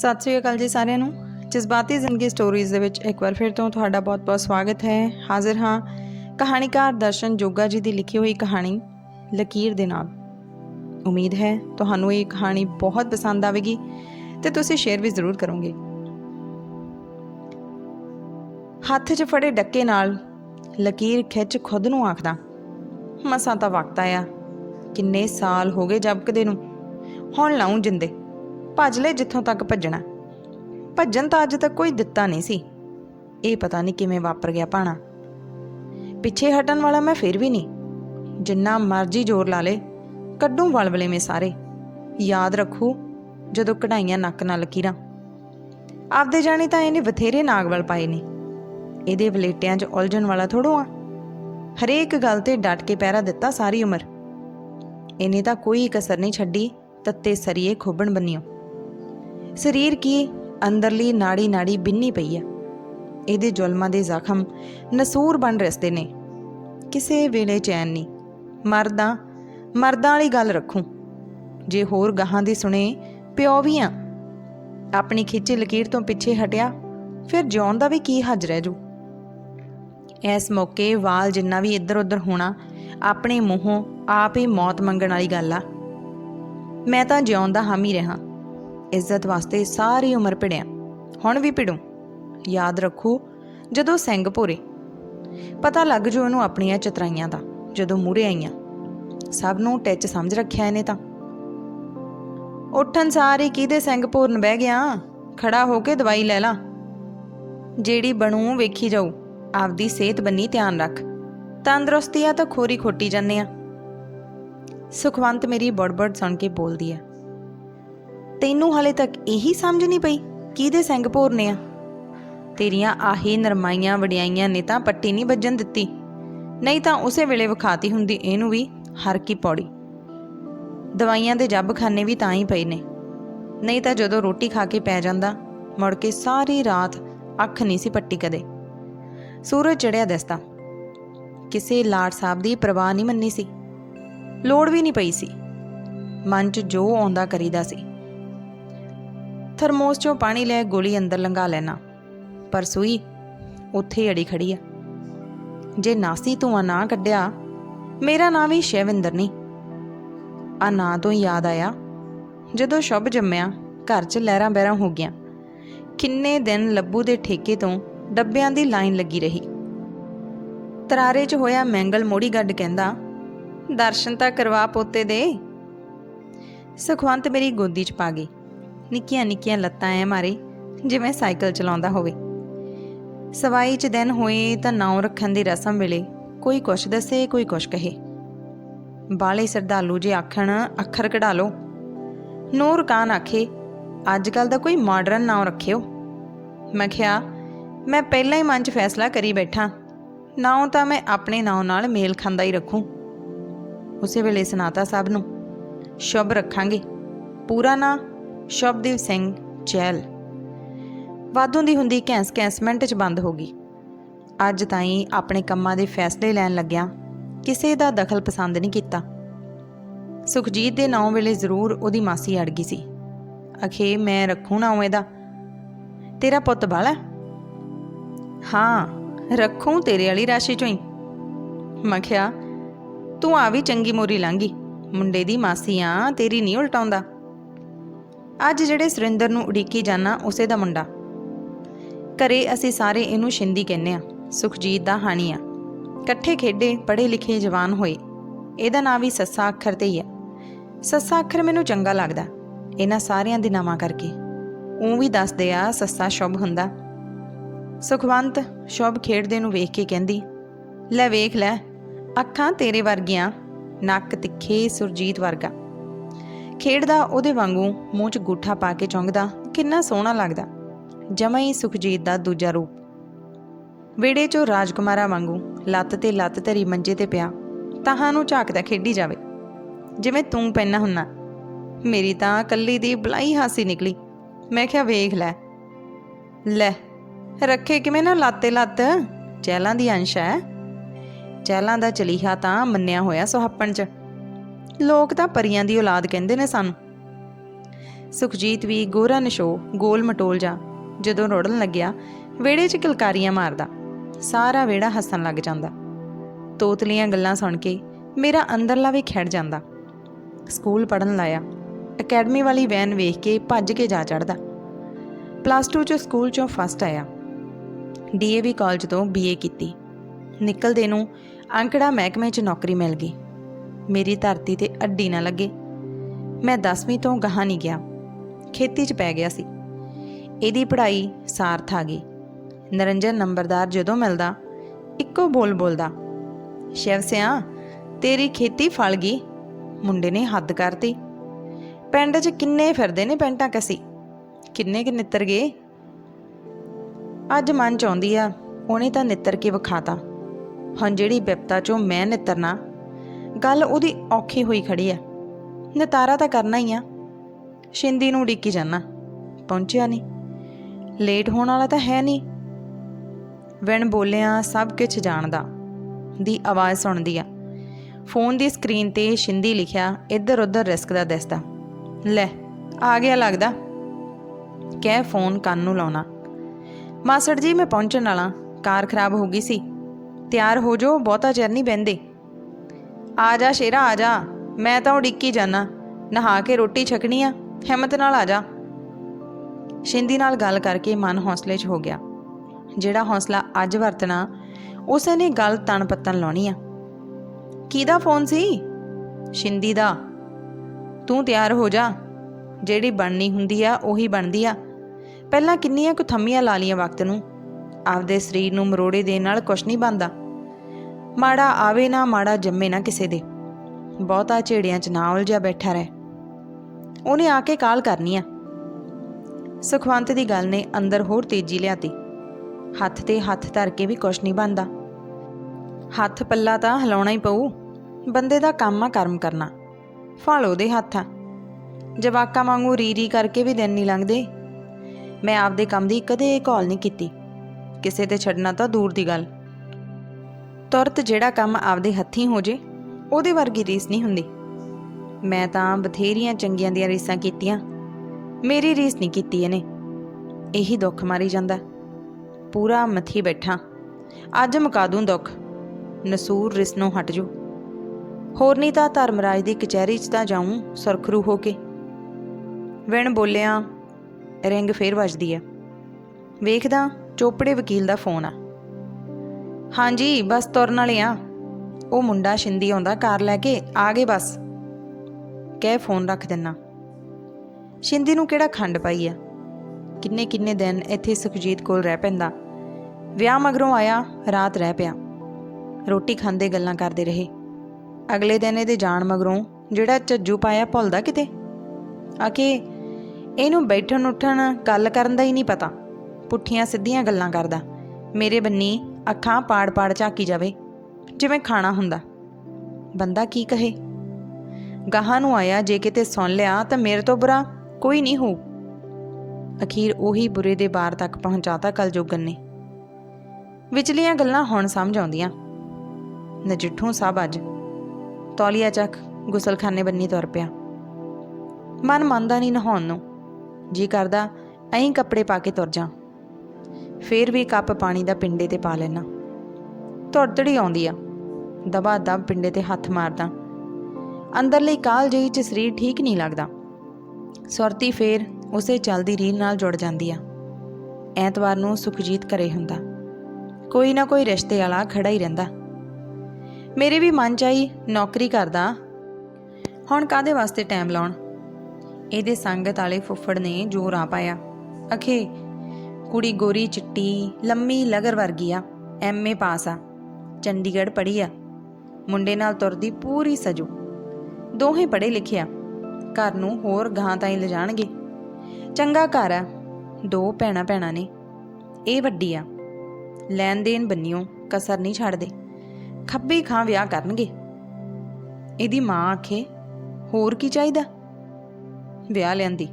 ਸਤਿ ਸ੍ਰੀ ਅਕਾਲ ਜੀ ਸਾਰਿਆਂ ਨੂੰ। ਜਜ਼ਬਾਤੀ ਜ਼ਿੰਦਗੀ ਸਟੋਰੀਜ਼ ਦੇ ਵਿੱਚ ਇੱਕ ਵਾਰ ਫਿਰ ਤੋਂ ਤੁਹਾਡਾ ਬਹੁਤ-ਬਹੁਤ ਸਵਾਗਤ ਹੈ। ਹਾਜ਼ਰ ਹਾਂ ਕਹਾਣੀਕਾਰ ਦਰਸ਼ਨ ਜੋਗਾ ਜੀ ਦੀ ਲਿਖੀ ਹੋਈ ਕਹਾਣੀ ਲਕੀਰ ਦੇ ਨਾਲ। ਉਮੀਦ ਹੈ ਤੁਹਾਨੂੰ ਇਹ ਕਹਾਣੀ ਬਹੁਤ ਪਸੰਦ ਆਵੇਗੀ ਤੇ ਤੁਸੀਂ ਸ਼ੇਅਰ ਵੀ ਜ਼ਰੂਰ ਕਰੋਗੇ। ਹੱਥ 'ਚ ਫੜੇ ਡੱਕੇ ਨਾਲ ਲਕੀਰ ਖਿੱਚ ਖੁਦ ਨੂੰ ਆਖਦਾ, ਮਸਾਂ ਤਾਂ ਵਕਤ ਆਇਆ। ਕਿੰਨੇ ਸਾਲ ਹੋ ਗਏ ਜਬਕਦੇ ਨੂੰ। ਹੁਣ ਲਾਉਂ ਜਿੰਦੇ। ਭੱਜ ਲੈ ਜਿੱਥੋਂ ਤੱਕ ਭੱਜਣਾ। ਭੱਜਣ ਤਾਂ ਅੱਜ ਤੱਕ ਕੋਈ ਦਿੱਤਾ ਨਹੀਂ ਸੀ। ਇਹ ਪਤਾ ਨਹੀਂ ਕਿਵੇਂ ਵਾਪਰ ਗਿਆ ਪਾਣਾ ਪਿੱਛੇ ਹਟਣ ਵਾਲਾ ਮੈਂ ਫਿਰ ਵੀ ਨਹੀਂ। ਜਿੰਨਾ ਮਰਜ਼ੀ ਜ਼ੋਰ ਲਾ ਲੇ, ਕੱਢੂ ਵਲਵਲੇ ਮੇ ਸਾਰੇ। ਯਾਦ ਰੱਖੂ, ਜਦੋਂ ਕਢਾਈਆਂ ਨੱਕ ਨਾਲ ਲਕੀਰਾਂ। ਆਪਦੇ ਜਾਣੇ ਤਾਂ ਇਹਨੇ ਬਥੇਰੇ ਨਾਗਵਲ ਪਾਏ ਨੇ। ਇਹਦੇ ਵਲੇਟਿਆਂ 'ਚ ਉਲਝਣ ਵਾਲਾ ਥੋੜੋ ਆ। ਹਰੇਕ ਗੱਲ ਤੇ ਡਟ ਕੇ ਪਹਿਰਾ ਦਿੱਤਾ ਸਾਰੀ ਉਮਰ। ਇਹਨੇ ਤਾਂ ਕੋਈ ਕਸਰ ਨਹੀਂ ਛੱਡੀ, ਤੱਤੇ ਸਰੀਏ ਖੋਬਣ ਬੰਨਿਓ। ਸਰੀਰ ਕੀ ਅੰਦਰਲੀ ਨਾੜੀ ਨਾੜੀ ਬਿੰਨੀ ਪਈ ਆ ਇਹਦੇ ਜ਼ੁਲਮਾਂ ਦੇ ਜ਼ਖਮ ਨਸੂਰ ਬਣ ਰਸਤੇ ਨੇ। ਕਿਸੇ ਵੇਲੇ ਚੈਨ ਨਹੀਂ। ਮਰਦਾਂ ਮਰਦਾਂ ਵਾਲੀ ਗੱਲ ਰੱਖੂ। ਜੇ ਹੋਰ ਗਾਹਾਂ ਦੀ ਸੁਣੇ, ਪਿਓ ਵੀ ਆ। ਆਪਣੀ ਖਿੱਚੀ ਲਕੀਰ ਤੋਂ ਪਿੱਛੇ ਹਟਿਆ, ਫਿਰ ਜਿਉਣ ਦਾ ਵੀ ਕੀ ਹੱਜ ਰਹਿ ਜੂ? ਇਸ ਮੌਕੇ ਵਾਲ ਜਿੰਨਾ ਵੀ ਇੱਧਰ ਉੱਧਰ ਹੋਣਾ, ਆਪਣੇ ਮੂੰਹੋਂ ਆਪ ਹੀ ਮੌਤ ਮੰਗਣ ਵਾਲੀ ਗੱਲ ਆ। ਮੈਂ ਤਾਂ ਜਿਉਂਦਾ ਹਾਮੀ ਰਹਾ। ਇੱਜ਼ਤ ਵਾਸਤੇ ਸਾਰੀ ਉਮਰ ਭਿੜਿਆ। ਹੁਣ ਵੀ ਭਿੜੂ। ਯਾਦ ਰੱਖੂ, ਜਦੋਂ ਸਿੰਘ ਭੋਰੇ, ਪਤਾ ਲੱਗ ਜੂ ਉਹਨੂੰ ਆਪਣੀਆਂ ਚਤਰਾਈਆਂ ਦਾ, ਜਦੋਂ ਮੂਰੇ ਆਈਆਂ। ਸਭ ਨੂੰ ਟੱਚ ਸਮਝ ਰੱਖਿਆ ਇਹਨੇ ਤਾਂ। ਉੱਠਣ ਸਾਰੀ ਕਿਹਦੇ ਸਿੰਘ ਭੋਰਨ ਬਹਿ ਗਿਆ? ਖੜਾ ਹੋ ਕੇ ਦਵਾਈ ਲੈ ਲਾ। ਜਿਹੜੀ ਬਣੂ ਵੇਖੀ ਜਾਊ। ਆਪਦੀ ਸਿਹਤ ਬੰਨੀ ਧਿਆਨ ਰੱਖ। ਤੰਦਰੁਸਤੀ ਆ ਤਾਂ ਖੋਰੀ ਖੋਟੀ ਜਾਂਦੇ ਆ। ਸੁਖਵੰਤ ਮੇਰੀ ਬੜਬੜ ਸੁਣ ਕੇ ਬੋਲਦੀ ਹੈ ਤੈਨੂੰ ਹਾਲੇ ਤੱਕ ਇਹੀ ਸਮਝ ਨਹੀਂ ਪਈ ਕਿਹਦੇ ਸਿੰਘ ਭੋਰਨੇ ਆ। ਤੇਰੀਆਂ ਆਹੀ ਨਰਮਾਈਆਂ ਵਡਿਆਈਆਂ ਨੇ ਤਾਂ ਪੱਟੀ ਨਹੀਂ ਵੱਜਣ ਦਿੱਤੀ। ਨਹੀਂ ਤਾਂ ਉਸੇ ਵੇਲੇ ਵਿਖਾਤੀ ਹੁੰਦੀ ਇਹਨੂੰ ਵੀ ਹਰ ਕੀ ਪੌੜੀ। ਦਵਾਈਆਂ ਦੇ ਜੱਬ ਖਾਨੇ ਵੀ ਤਾਂ ਹੀ ਪਏ ਨੇ। ਨਹੀਂ ਤਾਂ ਜਦੋਂ ਰੋਟੀ ਖਾ ਕੇ ਪੈ ਜਾਂਦਾ, ਮੁੜ ਕੇ ਸਾਰੀ ਰਾਤ ਅੱਖ ਨਹੀਂ ਸੀ ਪੱਟੀ ਕਦੇ। ਸੂਰਜ ਚੜਿਆ ਦਿਸਦਾ। ਕਿਸੇ ਲਾੜ ਸਾਹਿਬ ਦੀ ਪਰਵਾਹ ਨਹੀਂ ਮੰਨੀ ਸੀ। ਲੋੜ ਵੀ ਨਹੀਂ ਪਈ ਸੀ। ਮਨ 'ਚ ਜੋ ਆਉਂਦਾ ਕਰੀਦਾ ਸੀ। ਥਰਮੋਸ 'ਚੋਂ ਪਾਣੀ ਲੈ ਗੋਲੀ ਅੰਦਰ ਲੰਘਾ ਲੈਣਾ। ਪਰ ਸੂਈ, ਉੱਥੇ ਅੜੀ ਖੜੀ ਆ। ਜੇ ਨਾਸੀ ਧੂਆਂ ਨਾ ਕੱਢਿਆ, ਮੇਰਾ ਨਾਂ ਵੀ ਸ਼ੈਵਿੰਦਰ ਨਹੀਂ। ਆ ਨਾਂ ਤੋਂ ਯਾਦ ਆਇਆ, ਜਦੋਂ ਸ਼ੁਭ ਜੰਮਿਆ, ਘਰ 'ਚ ਲਹਿਰਾਂ ਬਹਿਰਾਂ ਹੋ ਗਿਆ ਕਿੰਨੇ ਦਿਨ ਲੱਭੂ ਦੇ ਠੇਕੇ ਤੋਂ ਡੱਬਿਆਂ ਦੀ ਲਾਈਨ ਲੱਗੀ ਰਹੀ। ਤਰਾਰੇ 'ਚ ਹੋਇਆ ਮੈਂਗਲ ਮੋੜੀ ਗੱਡ ਕਹਿੰਦਾ, ਦਰਸ਼ਨ ਤਾਂ ਕਰਵਾ ਪੋਤੇ ਦੇ। ਸੁਖਵੰਤ ਮੇਰੀ ਗੋਦੀ 'ਚ ਪਾ ਗਈ। ਨਿੱਕੀਆਂ ਨਿੱਕੀਆਂ ਲੱਤਾਂ ਐ ਮਾਰੇ, ਜਿਵੇਂ ਸਾਈਕਲ ਚਲਾਉਂਦਾ ਹੋਵੇ। ਸਵਾਈ 'ਚ ਦਿਨ ਹੋਏ ਤਾਂ ਨਾਉ ਰੱਖਣ ਦੀ ਰਸਮ ਵੇਲੇ ਕੋਈ ਕੁਛ ਦੱਸੇ, ਕੋਈ ਕੁਛ ਕਹੇ। ਬਾਲੇ ਸਰਦਾਲੂ ਜੇ ਆਖਣ, ਅੱਖਰ ਕਢਾ ਲਓ। ਨੂਰ ਕਾਨ ਆਖੇ, ਅੱਜ ਕੱਲ ਦਾ ਕੋਈ ਮਾਡਰਨ ਨਾਮ ਰੱਖਿਓ। ਮੈਂ ਕਿਹਾ, ਮੈਂ ਪਹਿਲਾਂ ਹੀ ਮਨ 'ਚ ਫੈਸਲਾ ਕਰੀ ਬੈਠਾ। ਨਾਉ ਤਾਂ ਮੈਂ ਆਪਣੇ ਨਾਉ ਨਾਲ ਮੇਲ ਖਾਂਦਾ ਹੀ ਰੱਖੂੰ। ਉਸੇ ਵੇਲੇ ਸਨਾਤਾ ਸਾਹਿਬ ਨੂੰ, ਸ਼ੁਭ ਰੱਖਾਂਗੇ। ਪੂਰਾ ਨਾਂ ਸ਼ਬਦੀਪ ਸਿੰਘ ਚਹਿਲ ਵਾਧੂ ਦੀ ਹੁੰਦੀ ਘੈਂਸ ਕੈਂਸ ਮਿੰਟ 'ਚ ਬੰਦ ਹੋ ਗਈ। ਅੱਜ ਤਾਈਂ ਆਪਣੇ ਕੰਮਾਂ ਦੇ ਫੈਸਲੇ ਲੈਣ ਲੱਗਿਆ ਕਿਸੇ ਦਾ ਦਖਲ ਪਸੰਦ ਨਹੀਂ ਕੀਤਾ। ਸੁਖਜੀਤ ਦੇ ਨਾਂ ਵੇਲੇ ਜ਼ਰੂਰ ਉਹਦੀ ਮਾਸੀ ਅੜ ਗਈ ਸੀ। ਅਖੇ, ਮੈਂ ਰੱਖੂ ਨਾ ਇਹਦਾ ਤੇਰਾ ਪੁੱਤ ਬਾਲਾ? ਹਾਂ, ਰੱਖੂ ਤੇਰੇ ਵਾਲੀ ਰਾਸ਼ੀ ਚੋਂ ਹੀ। ਮੈਂ ਕਿਹਾ, ਤੂੰ ਆ ਵੀ ਚੰਗੀ ਮੋਰੀ ਲੰਗੀ ਮੁੰਡੇ ਦੀ ਮਾਸੀ ਆ, ਤੇਰੀ ਨਹੀਂ ਉਲਟਾਉਂਦਾ। ਅੱਜ ਜਿਹੜੇ ਸੁਰਿੰਦਰ ਨੂੰ ਉਡੀਕੀ ਜਾਣਾ ਉਸੇ ਦਾ ਮੁੰਡਾ। ਘਰੇ ਅਸੀਂ ਸਾਰੇ ਇਹਨੂੰ ਸ਼ਿੰਦੀ ਕਹਿੰਨੇ ਆ, ਸੁਖਜੀਤ ਦਾ ਹਾਣੀ ਆ। ਇਕੱਠੇ ਖੇਡੇ ਪੜ੍ਹੇ ਲਿਖੇ ਜਵਾਨ ਹੋਏ। ਇਹਦਾ ਨਾਂ ਵੀ ਸੱਸਾ ਅੱਖਰ ਤੇ ਹੀ ਆ। ਸੱਸਾ ਅੱਖਰ ਮੈਨੂੰ ਚੰਗਾ ਲੱਗਦਾ, ਇਹਨਾਂ ਸਾਰਿਆਂ ਦੇ ਨਾਮਾਂ ਕਰਕੇ। ਉਹ ਵੀ ਦੱਸਦੇ ਆ, ਸੱਸਾ ਸ਼ੁਭ ਹੁੰਦਾ। ਸੁਖਵੰਤ ਸ਼ੁਭ ਖੇਡਦੇ ਨੂੰ ਵੇਖ ਕੇ ਕਹਿੰਦੀ, ਲੈ ਵੇਖ ਲੈ, ਅੱਖਾਂ ਤੇਰੇ ਵਰਗੀਆਂ, ਨੱਕ ਤਿੱਖੇ ਸੁਰਜੀਤ ਵਰਗਾ। ਖੇਡਦਾ ਉਹਦੇ ਵਾਂਗੂ ਮੂੰਹ 'ਚ ਗੂਠਾ ਪਾ ਕੇ ਚੌਂਗਦਾ ਕਿੰਨਾ ਸੋਹਣਾ ਲੱਗਦਾ। ਜਮਾ ਹੀ ਸੁਖਜੀਤ ਦਾ ਦੂਜਾ ਰੂਪ। ਵਿੜੇ 'ਚੋਂ ਰਾਜਕੁਮਾਰਾ ਵਾਂਗੂ ਲੱਤ ਤੇ ਲੱਤ ਧਰੀ ਮੰਜੇ ਤੇ ਪਿਆ, ਤਾਹਾਂ ਨੂੰ ਝਾਕਦਾ ਖੇਡੀ ਜਾਵੇ। ਜਿਵੇਂ ਤੂੰ ਪੈਣਾ ਹੁੰਨਾ। ਮੇਰੀ ਤਾਂ ਕੱਲੀ ਦੀ ਬਲਾਈ ਹਾਸੀ ਨਿਕਲੀ। ਮੈਂ ਕਿਹਾ, ਵੇਖ ਲੈ। ਲੈ, ਰੱਖੇ ਕਿਵੇਂ ਨਾ ਲਾਤੇ ਲੱਤ? ਚਹਿਲਾਂ ਦੀ ਅੰਸ਼ ਹੈ। ਚਹਿਲਾਂ ਦਾ ਚਲੀਹਾ ਤਾਂ ਮੰਨਿਆ ਹੋਇਆ ਸੁਹਾਪਣ 'ਚ। ਲੋਕ ਤਾਂ ਪਰੀਆਂ ਦੀ ਔਲਾਦ ਕਹਿੰਦੇ ਨੇ ਸਾਨੂੰ। ਸੁਖਜੀਤ ਵੀ ਗੋਰਾ ਨਸ਼ੋ ਗੋਲ ਮਟੋਲ ਜਾ ਜਦੋਂ ਰੋੜਨ ਲੱਗਿਆ, ਵਿਹੜੇ 'ਚ ਕਿਲਕਾਰੀਆਂ ਮਾਰਦਾ। ਸਾਰਾ ਵਿਹੜਾ ਹੱਸਣ ਲੱਗ ਜਾਂਦਾ। ਤੋਤਲੀਆਂ ਗੱਲਾਂ ਸੁਣ ਕੇ ਮੇਰਾ ਅੰਦਰਲਾ ਵੀ ਖਿੜ ਜਾਂਦਾ। ਸਕੂਲ ਪੜਨ ਲਾਇਆ। ਅਕੈਡਮੀ ਵਾਲੀ ਵੈਨ ਵੇਖ ਕੇ ਭੱਜ ਕੇ ਜਾ ਚੜਦਾ ਪਲੱਸ 2 ਚ ਸਕੂਲ ਚੋਂ ਫਸਟ ਆਇਆ। ਡੀਏਵੀ ਕਾਲਜ ਤੋਂ ਬੀਏ ਕੀਤੀ। ਨਿਕਲਦੇ ਨੂੰ ਅੰਕੜਾ ਮਹਿਕਮੇ 'ਚ ਨੌਕਰੀ ਮਿਲ ਗਈ। ਮੇਰੀ ਧਰਤੀ ਤੇ ਅੱਡੀ ਨਾ ਲੱਗੇ। ਮੈਂ 10ਵੀਂ ਤੋਂ ਗਾਹਾਂ ਨਹੀਂ ਗਿਆ। ਖੇਤੀ 'ਚ ਪੈ ਗਿਆ ਸੀ। ਇਹਦੀ ਪੜ੍ਹਾਈ ਸਾਰਥ ਆ ਗਈ। ਨਰਿੰਜਨ ਨੰਬਰਦਾਰ ਜਦੋਂ ਮਿਲਦਾ, ਇੱਕੋ ਬੋਲ ਬੋਲਦਾ, ਸ਼ਿਵ ਸਿਆ, ਤੇਰੀ ਖੇਤੀ ਫਲ ਗਈ। ਮੁੰਡੇ ਨੇ ਹੱਦ ਕਰਤੀ। ਪਿੰਡ 'ਚ ਕਿੰਨੇ ਫਿਰਦੇ ਨੇ ਪੈਂਟਾਂ ਕਸੀ। ਕਿੰਨੇ ਕਿ ਨਿੱਤਰ ਗਏ। ਅੱਜ ਮਨ ਚਾਹੁੰਦੀ ਆ, ਉਹਨੇ ਤਾਂ ਨਿੱਤਰ ਕੇ ਵਿਖਾਤਾ। ਹੁਣ ਜਿਹੜੀ ਬਿਪਤਾ 'ਚੋਂ ਮੈਂ ਨਿੱਤਰਨਾ ਗੱਲ ਉਹਦੀ ਔਖੀ ਹੋਈ ਖੜੀ ਆ ਨਤਾਰਾ ਤਾਂ ਕਰਨਾ ਹੀ ਆ। ਸ਼ਿੰਦੀ ਨੂੰ ਉਡੀਕੀ ਜਾਣਾ ਪਹੁੰਚਿਆ ਨਹੀਂ। ਲੇਟ ਹੋਣ ਵਾਲਾ ਤਾਂ ਹੈ ਨਹੀਂ। ਵੈਣ ਬੋਲਿਆ, ਸਭ ਕੁਝ ਜਾਣਦਾ। ਦੀ ਆਵਾਜ਼ ਸੁਣਦੀ ਆ। ਫੋਨ ਦੀ ਸਕਰੀਨ ਤੇ ਸ਼ਿੰਦੀ ਲਿਖਿਆ, ਇੱਧਰ ਉੱਧਰ ਰਿਸਕ ਦਾ ਦਿਸਦਾ। ਲੈ, ਆ ਗਿਆ ਲੱਗਦਾ। ਕਹਿ ਫੋਨ ਕੰਨ ਨੂੰ ਲਾਉਣਾ। ਮਾਸੜ ਜੀ, ਮੈਂ ਪਹੁੰਚਣ ਵਾਲਾ। ਕਾਰ ਖਰਾਬ ਹੋ ਗਈ ਸੀ। ਤਿਆਰ ਹੋ ਜਾਓ, ਬਹੁਤਾ ਚਿਰ ਨਹੀਂ ਬੈੰਦੇ ਆ ਜਾ ਸ਼ੇਰਾ, ਆ ਜਾ। ਮੈਂ ਤਾਂ ਉਡੀਕੀ ਜਾਣਾ ਨਹਾ ਕੇ ਰੋਟੀ ਛਕਣੀ ਆ। ਹਿੰਮਤ ਨਾਲ ਆ ਜਾ। ਸ਼ਿੰਦੀ ਨਾਲ ਗੱਲ ਕਰਕੇ ਮਨ ਹੌਸਲੇ 'ਚ ਹੋ ਗਿਆ। ਜਿਹੜਾ ਹੌਸਲਾ ਅੱਜ ਵਰਤਣਾ, ਉਸੇ ਨੇ ਗੱਲ ਤਣ ਪੱਤਨ ਲਾਉਣੀ ਆ। ਕਿਹਦਾ ਫੋਨ ਸੀ? ਸ਼ਿੰਦੀ ਦਾ। ਤੂੰ ਤਿਆਰ ਹੋ ਜਾ। ਜਿਹੜੀ ਬਣਨੀ ਹੁੰਦੀ ਆ, ਉਹੀ ਬਣਦੀ ਆ। ਪਹਿਲਾਂ ਕਿੰਨੀਆਂ ਕੁ ਥੰਮੀਆਂ ਲਾ ਲੀਆਂ ਵਕਤ ਨੂੰ। ਆਪਦੇ ਸਰੀਰ ਨੂੰ ਮਰੋੜੇ ਦੇਣ ਨਾਲ ਕੁਛ ਨਹੀਂ ਬਣਦਾ। ਮਾੜਾ ਆਵੇ ਨਾ, ਮਾੜਾ ਜੰਮੇ ਨਾ ਕਿਸੇ ਦੇ। ਬਹੁਤਾ ਝੇੜਿਆਂ 'ਚ ਨਾ ਉਲਝਿਆ ਬੈਠਾ ਰਹਿ। ਉਹਨੇ ਆ ਕੇ ਕਾਲ ਕਰਨੀ ਆ। ਸੁਖਵੰਤ ਦੀ ਗੱਲ ਨੇ ਅੰਦਰ ਹੋਰ ਤੇਜ਼ੀ ਲਿਆਤੀ। ਹੱਥ ਤੇ ਹੱਥ ਧਰ ਕੇ ਵੀ ਕੁਛ ਨਹੀਂ ਬਣਦਾ। ਹੱਥ ਪੱਲਾ ਤਾਂ ਹਿਲਾਉਣਾ ਹੀ ਪਊ। ਬੰਦੇ ਦਾ ਕੰਮ ਆ ਕਰਮ ਕਰਨਾ। ਫਲ ਉਹਦੇ ਹੱਥ ਆ। ਜਵਾਕਾਂ ਵਾਂਗੂ ਰੀ ਰੀ ਕਰਕੇ ਵੀ ਦਿਨ ਨਹੀਂ ਲੰਘਦੇ। ਮੈਂ ਆਪਦੇ ਕੰਮ ਦੀ ਕਦੇ ਕਾਲ ਨਹੀਂ ਕੀਤੀ। ਕਿਸੇ ਤੇ ਛੱਡਣਾ ਤਾਂ ਦੂਰ ਦੀ ਗੱਲ। ਤੁਰਤ ਜਿਹੜਾ ਕੰਮ ਆਪਦੇ ਹੱਥੀਂ ਹੋ ਜੇ, ਉਹਦੇ ਵਰਗੀ ਰੀਸ ਨਹੀਂ ਹੁੰਦੀ। ਮੈਂ ਤਾਂ ਬਥੇਰੀਆਂ ਚੰਗੀਆਂ ਦੀਆਂ ਰੀਸਾਂ ਕੀਤੀਆਂ। ਮੇਰੀ ਰੀਸ ਨਹੀਂ ਕੀਤੀ ਇਹਨੇ। ਇਹੀ ਦੁੱਖ ਮਾਰੀ ਜਾਂਦਾ। ਪੂਰਾ ਮੱਥੀ ਬੈਠਾ। ਅੱਜ ਮੁਕਾ ਦੂੰ ਦੁੱਖ। ਨਸੂਰ ਰਿਸ ਨੂੰ ਹਟ ਜੂ ਹੋਰ ਨਹੀਂ ਤਾਂ ਧਰਮਰਾਜ ਦੀ ਕਚਹਿਰੀ 'ਚ ਤਾਂ ਜਾਊਂ, ਸਰਖਰੂ ਹੋ ਕੇ। ਵਿਣ ਬੋਲਿਆ, ਰਿੰਗ ਫੇਰ ਵੱਜਦੀ ਆ ਵੇਖਦਾ ਚੋਪੜੇ ਵਕੀਲ ਦਾ ਫੋਨ ਆ। ਹਾਂਜੀ, ਬਸ ਤੁਰਨ ਵਾਲੇ ਆ। ਉਹ ਮੁੰਡਾ ਸ਼ਿੰਦੀ ਆਉਂਦਾ, ਕਾਰ ਲੈ ਕੇ, ਆ ਗਏ ਬਸ। ਕਹਿ ਫੋਨ ਰੱਖ ਦਿੰਨਾ। ਸ਼ਿੰਦੀ ਨੂੰ ਕਿਹੜਾ ਖੰਡ ਪਾਈ ਆ? ਕਿੰਨੇ ਕਿੰਨੇ ਦਿਨ ਇੱਥੇ ਸੁਖਜੀਤ ਕੋਲ ਰਹਿ ਪੈਂਦਾ। ਵਿਆਹ ਮਗਰੋਂ ਆਇਆ, ਰਾਤ ਰਹਿ ਪਿਆ। ਰੋਟੀ ਖਾਂਦੇ ਗੱਲਾਂ ਕਰਦੇ ਰਹੇ। ਅਗਲੇ ਦਿਨ ਇਹਦੇ ਜਾਣ ਮਗਰੋਂ ਜਿਹੜਾ ਝੱਜੂ ਪਾਇਆ ਭੁੱਲਦਾ ਕਿਤੇ? ਆਕੇ ਇਹਨੂੰ ਬੈਠਣ ਉੱਠਣ ਗੱਲ ਕਰਨ ਦਾ ਹੀ ਨਹੀਂ ਪਤਾ। ਪੁੱਠੀਆਂ ਸਿੱਧੀਆਂ ਗੱਲਾਂ ਕਰਦਾ। ਮੇਰੇ ਬੰਨੀ ਅੱਖਾਂ ਪਾੜ-ਪਾੜ ਝਾਕੀ ਜਾਵੇ, ਜਿਵੇਂ ਖਾਣਾ ਹੁੰਦਾ। ਬੰਦਾ ਕੀ ਕਹੇ? ਗਾਹਾਂ ਨੂੰ ਆਇਆ, ਜੇ ਕਿਤੇ ਸੁਣ ਲਿਆ, ਤਾਂ ਮੇਰੇ ਤੋਂ ਬੁਰਾ ਕੋਈ ਨਹੀਂ ਹੋ ਅਖੀਰ ਉਹੀ ਬੁਰੇ ਦੇ ਬਾਰ ਤੱਕ ਪਹੁੰਚਾਤਾ ਕਲਯੁਗਨ ਨੇ। ਵਿਚਲੀਆਂ ਗੱਲਾਂ ਹੁਣ ਸਮਝ ਆਉਂਦੀਆਂ। ਨਜਿੱਠੂ ਸਭ ਅੱਜ। ਤੌਲੀਆ ਚੱਕ, ਗੁਸਲਖਾਨੇ ਬੰਨੀ ਤੁਰ ਪਿਆ। ਮਨ ਮੰਨਦਾ ਨਹੀਂ ਨਹਾਉਣ ਨੂੰ। ਜੀ ਕਰਦਾ ਐਂ ਕੱਪੜੇ ਪਾ ਕੇ ਤੁਰ ਜਾ। ਫੇਰ ਵੀ ਕੱਪ ਪਾਣੀ ਦਾ ਪਿੰਡੇ ਤੇ ਪਾ ਲੈਣਾ ਧੜਧੜੀ ਆਉਂਦੀ ਆ। ਦਬਾ ਦਬ ਪਿੰਡੇ ਤੇ ਹੱਥ ਮਾਰਦਾ। ਅੰਦਰਲੀ ਕਾਲ ਜਿਹੀ ਚ ਸਰੀਰ ਠੀਕ ਨਹੀਂ ਲੱਗਦਾ। ਸੁਰਤੀ ਫੇਰ ਉਸੇ ਚਲਦੀ ਰੀਲ ਨਾਲ ਜੁੜ ਜਾਂਦੀ ਆ। ਐਤਵਾਰ ਨੂੰ ਸੁਖਜੀਤ ਘਰੇ ਹੁੰਦਾ। ਕੋਈ ਨਾ ਕੋਈ ਰਿਸ਼ਤੇ ਵਾਲਾ ਖੜਾ ਹੀ ਰਹਿੰਦਾ। ਮੇਰੇ ਵੀ ਮਨ ਚ ਆਈ ਨੌਕਰੀ ਕਰਦਾ। ਹੁਣ ਕਾਦੇ ਵਾਸਤੇ ਟਾਈਮ ਲਾਉਣ? ਇਹਦੇ ਸੰਗਤ ਵਾਲੇ ਫੁੱਫੜ ਨੇ ਜ਼ੋਰ ਆ ਪਾਇਆ। ਅਖੇ ਕੁੜੀ ਗੋਰੀ ਚਿੱਟੀ, ਲੰਮੀ ਲਗਰ ਵਰਗੀ ਆ ਐਮਏ ਪਾਸ ਆ, ਚੰਡੀਗੜ੍ਹ ਪੜ੍ਹੀ ਆ। ਮੁੰਡੇ ਨਾਲ ਤੁਰਦੀ ਪੂਰੀ ਸਜੂ। ਦੋਹੇ ਪੜ੍ਹੇ ਲਿਖਿਆ ਘਰ ਨੂੰ ਹੋਰ ਗਾਂ ਤਾਈਂ ਲਿਜਾਣਗੇ ਚੰਗਾ ਘਰ ਆ। ਦੋ ਭੈਣਾਂ ਭੈਣਾਂ ਨੇ। ਇਹ ਵੱਡੀ ਆ। ਲੈਣ ਦੇਣ ਬੰਨਿਓ, ਕਸਰ ਨਹੀਂ ਛੱਡਦੇ। ਖੱਬੇ ਖਾਂ ਵਿਆਹ ਕਰਨਗੇ। ਇਹਦੀ ਮਾਂ ਆਖੇ, ਹੋਰ ਕੀ ਚਾਹੀਦਾ? ਵਿਆਹ ਲਿਆਂਦੀ।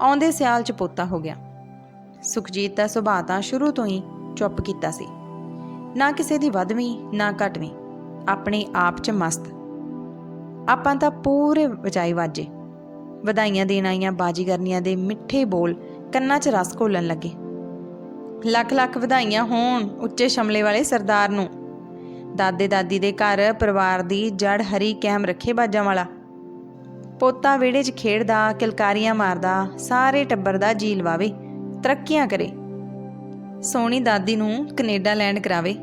ਆਉਂਦੇ ਸਿਆਲ ਚ ਪੋਤਾ ਹੋ ਗਿਆ। ਸੁਖਜੀਤ ਦਾ ਸੁਭਾਅ ਤਾਂ ਸ਼ੁਰੂ ਤੋਂ ਹੀ ਚੁੱਪ ਕੀਤਾ ਸੀ। ਨਾ ਕਿਸੇ ਦੀ ਵਧਵੀਂ, ਨਾ ਘਟਵੀਂ। ਆਪਣੇ ਆਪ ਚ ਮਸਤ। ਆਪਾਂ ਤਾਂ ਪੂਰੇ ਵਜਾਈ ਵਾਜੇ। ਵਧਾਈਆਂ ਦੇਣ ਆਈਆਂ ਬਾਜੀਗਰਨੀਆਂ ਦੇ ਮਿੱਠੇ ਬੋਲ ਕੰਨਾਂ 'ਚ ਰਸ ਘੋਲਣ ਲੱਗੇ। ਲੱਖ ਲੱਖ ਵਧਾਈਆਂ ਹੋਣ ਉੱਚੇ ਸ਼ਮਲੇ ਵਾਲੇ ਸਰਦਾਰ ਨੂੰ। ਦਾਦੇ ਦਾਦੀ ਦੇ ਘਰ ਪਰਿਵਾਰ ਦੀ ਜੜ ਹਰੀ ਕਾਇਮ ਰੱਖੇ ਬਾਜਾਂ ਵਾਲਾ। ਪੋਤਾ ਵਿਹੜੇ 'ਚ ਖੇਡਦਾ, ਕਿਲਕਾਰੀਆਂ ਮਾਰਦਾ, ਸਾਰੇ ਟੱਬਰ ਦਾ ਜੀ ਲਵਾਵੇ। ਤਰੱਕੀਆਂ ਕਰੇ। ਸੋਹਣੀ ਦਾਦੀ ਨੂੰ ਕੈਨੇਡਾ ਲੈਂਡ ਕਰਾਵੇ।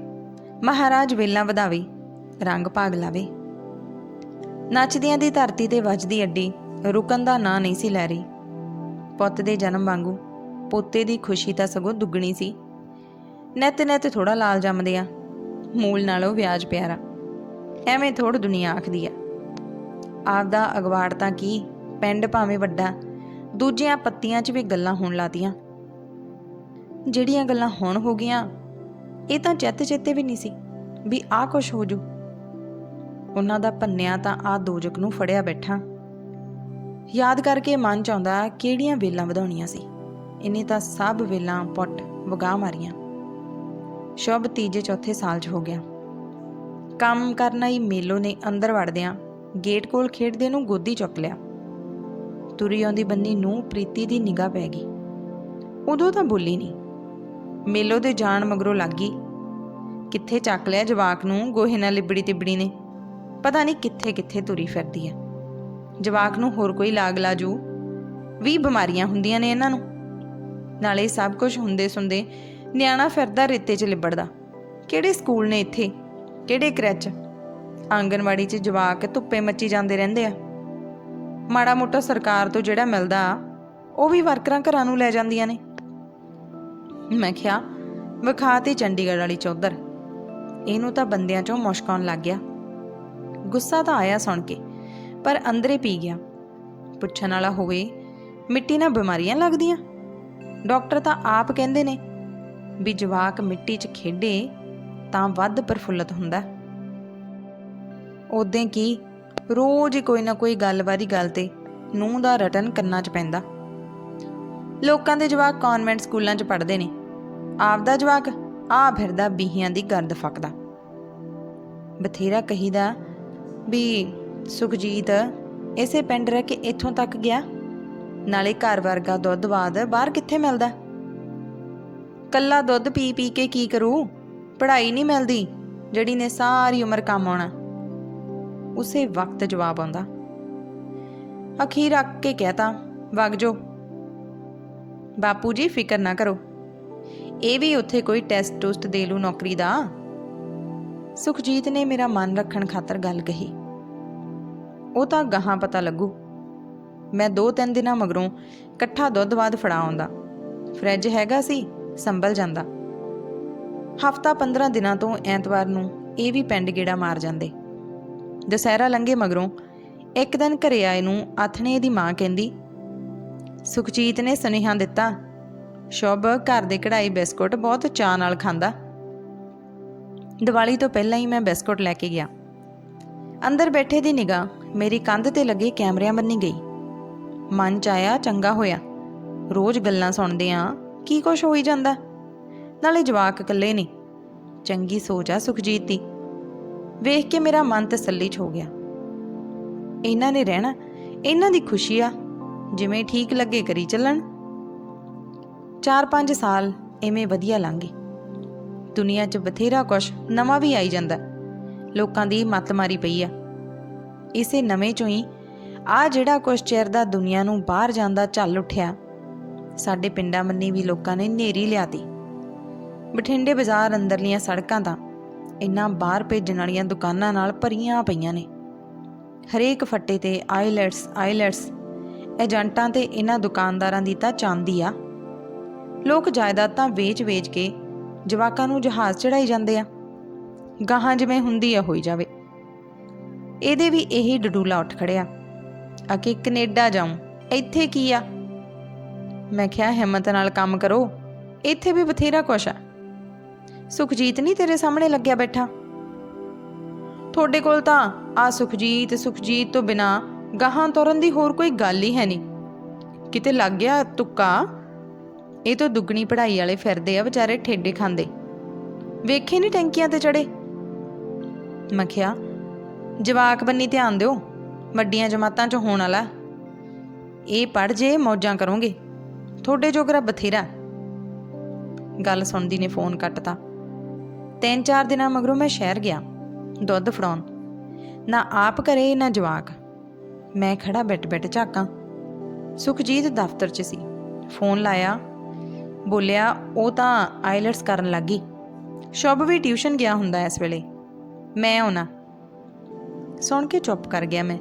ਮਹਾਰਾਜ ਵੇਲਾ ਵਧਾਵੇ, ਰੰਗ ਭਾਗ ਲਾਵੇ। ਨੱਚਦਿਆਂ ਦੀ ਧਰਤੀ ਤੇ ਵੱਜਦੀ ਅੱਡੀ ਰੁਕਣ ਦਾ ਨਾਂ ਨਹੀਂ ਸੀ ਲੈ ਰਹੀ। ਪੁੱਤ ਦੇ ਜਨਮ ਵਾਂਗੂ ਪੋਤੇ ਦੀ ਖੁਸ਼ੀ ਤਾਂ ਸਗੋਂ ਦੁੱਗਣੀ ਸੀ। ਨਿੱਤ ਨਿੱਤ ਥੋੜਾ ਲਾਲ ਜੰਮਦੇ ਆ, ਮੂਲ ਨਾਲੋਂ ਵਿਆਜ ਪਿਆਰਾ। ਐਵੇਂ ਥੋੜ ਦੁਨੀਆ ਆਖਦੀ ਆ। ਆਪਦਾ ਅਗਵਾੜ ਤਾਂ ਕੀ, ਪਿੰਡ ਭਾਵੇਂ ਵੱਡਾ, ਦੂਜਿਆਂ ਪੱਤੀਆਂ 'ਚ ਵੀ ਗੱਲਾਂ ਹੋਣ ਲਾਤੀਆਂ। ਜਿਹੜੀਆਂ ਗੱਲਾਂ ਹੁਣ ਹੋ ਗਈਆਂ, ਇਹ ਤਾਂ ਚਿੱਤ ਚੇਤੇ ਵੀ ਨਹੀਂ ਸੀ ਵੀ ਆਹ ਕੁਛ ਹੋ ਜੂ। ਉਹਨਾਂ ਦਾ ਭੰਨਿਆ ਤਾਂ ਆ ਦੋਜਕ ਨੂੰ ਫੜਿਆ ਬੈਠਾ। ਯਾਦ ਕਰਕੇ ਮਨ ਚ ਆਉਂਦਾ ਕਿਹੜੀਆਂ ਵੇਲਾਂ ਵਧਾਉਣੀਆਂ ਸੀ। ਇਹਨੇ ਤਾਂ ਸਭ ਵੇਲਾਂ ਪੁੱਟ ਵਗਾ ਮਾਰੀਆਂ। ਸ਼ੁਭ ਤੀਜੇ ਚੌਥੇ ਸਾਲ 'ਚ ਹੋ ਗਿਆ। ਕੰਮ ਕਰਨਾ ਹੀ ਮੇਲੋ ਨੇ ਅੰਦਰ ਵੜਦਿਆਂ ਗੇਟ ਕੋਲ ਖੇਡਦੇ ਨੂੰ ਗੋਦੀ ਚੁੱਕ ਲਿਆ। ਤੁਰੀ ਆਉਂਦੀ ਬੰਨੀ ਨੂੰ ਪ੍ਰੀਤੀ ਦੀ ਨਿਗਾਹ ਪੈ ਗਈ। ਉਦੋਂ ਤਾਂ ਬੋਲੀ ਨਹੀਂ ਮੇਲੋ ਦੇ ਜਾਣ ਮਗਰੋਂ ਲੱਗ। ਗਈ ਕਿੱਥੇ ਚੱਕ ਲਿਆ ਜਵਾਕ ਨੂੰ ਗੋਹੇ ਨਾਲ ਲਿਬੜੀ ਤਿਬੜੀ ਨੇ? ਪਤਾ ਨਹੀਂ ਕਿੱਥੇ ਕਿੱਥੇ ਤੁਰੀ ਫਿਰਦੀ ਹੈ ਜਵਾਕ ਨੂੰ ਹੋਰ ਕੋਈ ਲਾਗ ਲਾਜੂ ਵੀ ਬਿਮਾਰੀਆਂ ਹੁੰਦੀਆਂ ਨੇ ਇਹਨਾਂ ਨੂੰ। ਨਾਲੇ ਸਭ ਕੁਝ ਹੁੰਦੇ ਸੁਣਦੇ ਨਿਆਣਾ ਫਿਰਦਾ ਰੇਤੇ 'ਚ ਲਿਬੜਦਾ। ਕਿਹੜੇ ਸਕੂਲ ਨੇ ਇੱਥੇ? ਕਿਹੜੇ ਕਰੈਚ? ਆਂਗਨਵਾੜੀ 'ਚ ਜਵਾਕ ਧੁੱਪੇ ਮੱਚੀ ਜਾਂਦੇ ਰਹਿੰਦੇ ਆ। ਮਾੜਾ ਮੋਟਾ ਸਰਕਾਰ ਤੋਂ ਜਿਹੜਾ ਮਿਲਦਾ, ਉਹ ਵੀ ਵਰਕਰਾਂ ਘਰਾਂ ਨੂੰ ਲੈ ਜਾਂਦੀਆਂ ਨੇ। ਮੈਂ ਕਿਹਾ ਵਿਖਾ ਤੇ ਚੰਡੀਗੜ੍ਹ ਵਾਲੀ ਚੌਧਰ। ਇਹਨੂੰ ਤਾਂ ਬੰਦਿਆਂ 'ਚੋਂ ਮੁਸ਼ਕ ਆਉਣ ਲੱਗ ਗਿਆ। ਗੁੱਸਾ ਤਾਂ ਆਇਆ ਸੁਣ ਕੇ, ਪਰ ਅੰਦਰੇ ਪੀ ਗਿਆ। ਪੁੱਛਣ ਵਾਲਾ ਹੋਵੇ, ਮਿੱਟੀ ਨਾਲ ਬਿਮਾਰੀਆਂ ਲੱਗਦੀਆਂ? ਡਾਕਟਰ ਤਾਂ ਆਪ ਕਹਿੰਦੇ ਨੇ, ਵੀ ਜਵਾਕ ਮਿੱਟੀ 'ਚ ਖੇਡੇ ਤਾਂ ਵੱਧ ਪ੍ਰਫੁੱਲਤ ਹੁੰਦਾ। ਉਦੋਂ ਕੀ, ਰੋਜ਼ ਕੋਈ ਨਾ ਕੋਈ ਗੱਲਬਾਰੀ ਗੱਲ ਤੇ ਨੂੰਹ ਦਾ ਰਟਨ ਕੰਨਾਂ 'ਚ ਪੈਂਦਾ। ਲੋਕਾਂ ਦੇ ਜਵਾਕ ਕਨਵੈਂਟ ਸਕੂਲਾਂ 'ਚ ਪੜ੍ਹਦੇ ਨੇ। ਆਪਦਾ ਜਵਾਕ ਆ ਫਿਰਦਾ, ਬੀਹੀਆਂ ਦੀ ਗਰਦ ਫੱਕਦਾ। ਬਥੇਰਾ ਕਹੀਦਾ ਵੀ ਸੁਖਜੀਤ, ਇਸੇ ਪਿੰਡ ਰਹਿ ਕੇ ਇੱਥੋਂ ਤੱਕ ਗਿਆ? ਨਾਲੇ ਘਰ ਵਰਗਾ ਦੁੱਧ ਬਾਦ ਬਾਹਰ ਕਿੱਥੇ ਮਿਲਦਾ? ਕੱਲਾ ਦੁੱਧ ਪੀ ਪੀ ਕੇ ਕੀ ਕਰੂ? ਪੜ੍ਹਾਈ ਨਹੀਂ ਮਿਲਦੀ, ਜਿਹੜੀ ਨੇ ਸਾਰੀ ਉਮਰ ਕੰਮ ਆਉਣਾ। ਉਸੇ ਵਕਤ ਜਵਾਬ ਆਉਂਦਾ, ਅਖੀਰ ਅੱਕ ਕੇ ਕਹਤਾ, ਵਗ ਜੋ ਬਾਪੂ ਜੀ, ਫਿਕਰ ਨਾ ਕਰੋ। ਇਹ ਵੀ ਉੱਥੇ ਕੋਈ ਟੈਸਟ ਟੁਸਟ ਦੇ ਲੂ ਨੌਕਰੀ ਦਾ? ਸੁਖਜੀਤ ਨੇ ਮੇਰਾ ਮਨ ਰੱਖਣ ਖਾਤਰ ਗੱਲ ਕਹੀ। ਉਹ ਤਾਂ ਗਾਹਾਂ ਪਤਾ ਲੱਗੂ। ਮੈਂ ਦੋ ਤਿੰਨ ਦਿਨਾਂ ਮਗਰੋਂ ਇਕੱਠਾ ਦੁੱਧ ਬਾਦ ਫੜਾ ਆਉਂਦਾ। ਫ੍ਰਿਜ ਹੈਗਾ ਸੀ, ਸੰਭਲ ਜਾਂਦਾ। ਹਫਤਾ 15 ਦਿਨਾਂ ਤੋਂ ਐਤਵਾਰ ਨੂੰ ਇਹ ਵੀ ਪਿੰਡ ਗੇੜਾ ਮਾਰ ਜਾਂਦੇ। ਦਸਹਿਰਾ ਲੰਘੇ ਮਗਰੋਂ ਇੱਕ ਦਿਨ ਘਰੇ ਆਏ ਨੂੰ ਆਥਣੇ ਦੀ ਮਾਂ ਕਹਿੰਦੀ, ਸੁਖਜੀਤ ਨੇ ਸੁਨੇਹਾ ਦਿੱਤਾ ਸ਼ੁਭ, ਘਰ ਦੇ ਕਢਾਈ ਬਿਸਕੁਟ ਬਹੁਤ ਚਾਅ ਨਾਲ ਖਾਂਦਾ। ਦੀਵਾਲੀ ਤੋਂ ਪਹਿਲਾਂ ਹੀ ਮੈਂ ਬਿਸਕੁਟ ਲੈ ਕੇ ਗਿਆ। ਅੰਦਰ ਬੈਠੇ ਦੀ ਨਿਗਾਹ ਮੇਰੀ ਕੰਧ ਤੇ ਲੱਗੇ ਕੈਮਰਿਆਂ ਬੰਨੀ ਗਈ। ਮਨ ਚ ਆਇਆ, ਚੰਗਾ ਹੋਇਆ। ਰੋਜ਼ ਗੱਲਾਂ ਸੁਣਦੇ ਆ, ਕੀ ਕੁਛ ਹੋਈ ਜਾਂਦਾ? ਨਾਲੇ ਜਵਾਕ ਇਕੱਲੇ ਨਹੀਂ ਚੰਗੀ ਸੋਚ ਆ ਸੁਖਜੀਤ ਦੀ। ਵੇਖ ਕੇ ਮੇਰਾ ਮਨ ਤਸੱਲੀ ਚ ਹੋ ਗਿਆ। ਇਹਨਾਂ ਨੇ ਰਹਿਣਾ, ਇਹਨਾਂ ਦੀ ਖੁਸ਼ੀ ਆ। ਜਿਵੇਂ ਠੀਕ ਲੱਗੇ ਕਰੀ ਚੱਲਣ। 4-5 ਸਾਲ ਐਵੇਂ ਵਧੀਆ ਲੰਘੇ। ਦੁਨੀਆ 'ਚ ਬਥੇਰਾ ਕੁਛ ਨਵਾਂ ਵੀ ਆਈ ਜਾਂਦਾ। ਲੋਕਾਂ ਦੀ ਮੱਤ ਮਾਰੀ ਪਈ ਆ। ਇਸੇ ਨਵੇਂ ਚੋਂ ਹੀ ਆ ਜਿਹੜਾ ਕੁਛ ਚਿਰ ਦਾ ਦੁਨੀਆ ਨੂੰ ਬਾਹਰ ਜਾਂਦਾ ਚੱਲ ਉੱਠਿਆ, ਸਾਡੇ ਪਿੰਡਾਂ ਮੰਨੀ ਵੀ ਲੋਕਾਂ ਨੇ ਨੇਰੀ ਲਿਆਤੀ। ਬਠਿੰਡੇ ਬਾਜ਼ਾਰ ਅੰਦਰਲੀਆਂ ਸੜਕਾਂ ਤਾਂ ਇੰਨਾ ਬਾਹਰ ਭੇਜਣ ਵਾਲੀਆਂ ਦੁਕਾਨਾਂ ਨਾਲ ਭਰੀਆਂ ਪਈਆਂ ਨੇ। ਹਰੇਕ ਫੱਟੇ ਤੇ ਆਈਲੈਟਸ ਆਈਲੈਟਸ, ਏਜੰਟਾਂ ਤੇ ਇਹਨਾਂ ਦੁਕਾਨਦਾਰਾਂ ਦੀ ਤਾਂ ਚਾਂਦੀ ਆ। ਲੋਕ ਜਾਇਦਾਦਾਂ ਵੇਚ-ਵੇਚ ਕੇ ਜਵਾਕਾਂ ਨੂੰ ਜਹਾਜ਼ ਚੜਾਈ ਜਾਂਦੇ ਆ। ਗਾਹਾਂ ਜਿਵੇਂ ਹੁੰਦੀ ਆ, ਹੋਈ ਜਾਵੇ। ਇਹਦੇ ਵੀ ਇਹੀ ਡਡੂਲਾ ਉੱਠ ਖੜਿਆ। ਅਕੇ ਕੈਨੇਡਾ ਜਾਉਂ, ਇੱਥੇ ਕੀ ਆ? ਮੈਂ ਕਿਹਾ, ਹਿੰਮਤ ਨਾਲ ਕੰਮ ਕਰੋ, ਇੱਥੇ ਵੀ ਬਥੇਰਾ ਕੁਛ ਆ। ਸੁਖਜੀਤ ਨਹੀਂ ਤੇਰੇ ਸਾਹਮਣੇ ਲੱਗਿਆ ਬੈਠਾ? ਤੁਹਾਡੇ ਕੋਲ ਤਾਂ ਆ ਸੁਖਜੀਤ ਸੁਖਜੀਤ ਤੋਂ ਬਿਨਾ ਗਾਹਾਂ ਤੁਰਨ ਦੀ ਹੋਰ ਕੋਈ ਗੱਲ ਹੀ ਹੈ ਨਹੀਂ ਕਿਤੇ ਲੱਗ ਗਿਆ ਤੁੱਕਾ ਇਹ ਤਾਂ ਦੁੱਗਣੀ ਪੜ੍ਹਾਈ ਵਾਲੇ ਫਿਰਦੇ ਆ, ਵਿਚਾਰੇ ਠੇਡੇ ਖਾਂਦੇ। ਵੇਖੇ ਨਹੀਂ ਟੈਂਕੀਆਂ ਤੇ ਚੜੇ ਮੈਂ ਕਿਹਾ, ਜਵਾਕ ਬੰਨੀ ਧਿਆਨ ਦਿਓ, ਵੱਡੀਆਂ ਜਮਾਤਾਂ 'ਚ ਹੋਣ ਵਾਲਾ। ਇਹ ਪੜ ਜੇ, ਮੌਜਾਂ ਕਰੋਗੇ। ਤੁਹਾਡੇ ਜੋਗਰਾ ਬਥੇਰਾ। ਗੱਲ ਸੁਣਦੀ ਨੇ ਫੋਨ ਕੱਟਤਾ। ਤਿੰਨ ਚਾਰ ਦਿਨਾਂ ਮਗਰੋਂ ਮੈਂ ਸ਼ਹਿਰ ਗਿਆ, ਦੁੱਧ ਫੜਾਉਣ। ਨਾ ਆਪ ਕਰੇ ਨਾ ਜਵਾਕ। ਮੈਂ ਖੜਾ ਬੈਠ ਬੈਠ ਝਾਕਾਂ। ਸੁਖਜੀਤ ਦਫ਼ਤਰ 'ਚ ਸੀ। ਫੋਨ ਲਾਇਆ ਬੋਲਿਆ, ਉਹ ਤਾਂ ਆਈਲਟਸ ਕਰਨ ਲੱਗੀ। ਸ਼ੁਭ ਵੀ ਟਿਊਸ਼ਨ ਗਿਆ ਹੁੰਦਾ ਇਸ ਵੇਲੇ। ਮੈਂ ਆਉਣਾ। ਸੁਣ ਕੇ ਚੁੱਪ ਕਰ ਗਿਆ ਮੈਂ।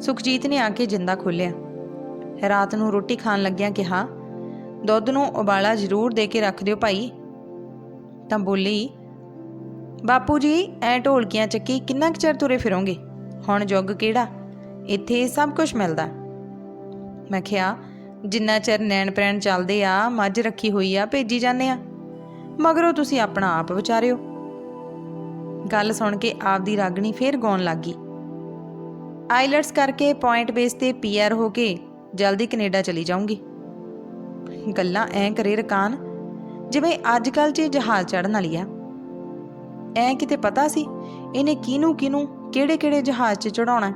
ਸੁਖਜੀਤ ਨੇ ਆ ਕੇ ਜਿੰਦਾ ਖੋਲਿਆ ਰਾਤ ਨੂੰ ਰੋਟੀ ਖਾਣ ਲੱਗਿਆ ਕਿਹਾ, ਦੁੱਧ ਨੂੰ ਉਬਾਲਾ ਜ਼ਰੂਰ ਦੇ ਕੇ ਰੱਖ ਦਿਓ ਭਾਈ। ਤਾਂ ਬੋਲੀ, ਬਾਪੂ ਜੀ, ਐ ਢੋਲਕੀਆਂ ਚੱਕੀ ਕਿੰਨਾ ਕੁ ਚਿਰ ਤੁਰੇ ਫਿਰੋਗੇ? ਹੁਣ ਜੁੱਗ ਕਿਹੜਾ? ਇੱਥੇ ਸਭ ਕੁਝ ਮਿਲਦਾ। ਮੈਂ ਕਿਹਾ ਜਿੰਨਾ ਚਿਰ ਨੈਣ ਪ੍ਰੈਣ ਚੱਲਦੇ ਆ, ਮੱਝ ਰੱਖੀ ਹੋਈ ਆ, ਭੇਜੀ ਜਾਂਦੇ ਆ। ਮਗਰੋਂ ਤੁਸੀਂ ਆਪਣਾ ਆਪ ਵਿਚਾਰਿਓ। ਗੱਲ ਸੁਣ ਕੇ ਆਪਦੀ ਰਾਗਣੀ ਫੇਰ ਗਾਉਣ ਲੱਗੀ। ਆਈਲਟਸ ਕਰਕੇ ਪੁਆਇੰਟ ਬੇਸ ਤੇ ਪੀਆਰ ਹੋ ਕੇ ਜਲਦੀ ਕੈਨੇਡਾ ਚਲੀ ਜਾਊਂਗੀ। ਗੱਲਾਂ ਐਂ ਕਰੇ ਰਕਾਨ, ਜਿਵੇਂ ਅੱਜ ਕੱਲ 'ਚ ਜਹਾਜ਼ ਚੜਨ ਵਾਲੀ ਆ। ਐ ਕਿਤੇ ਪਤਾ ਸੀ ਇਹਨੇ ਕਿਹਨੂੰ ਕਿਹਨੂੰ ਕਿਹੜੇ ਕਿਹੜੇ ਜਹਾਜ਼ 'ਚ ਚੜਾਉਣਾ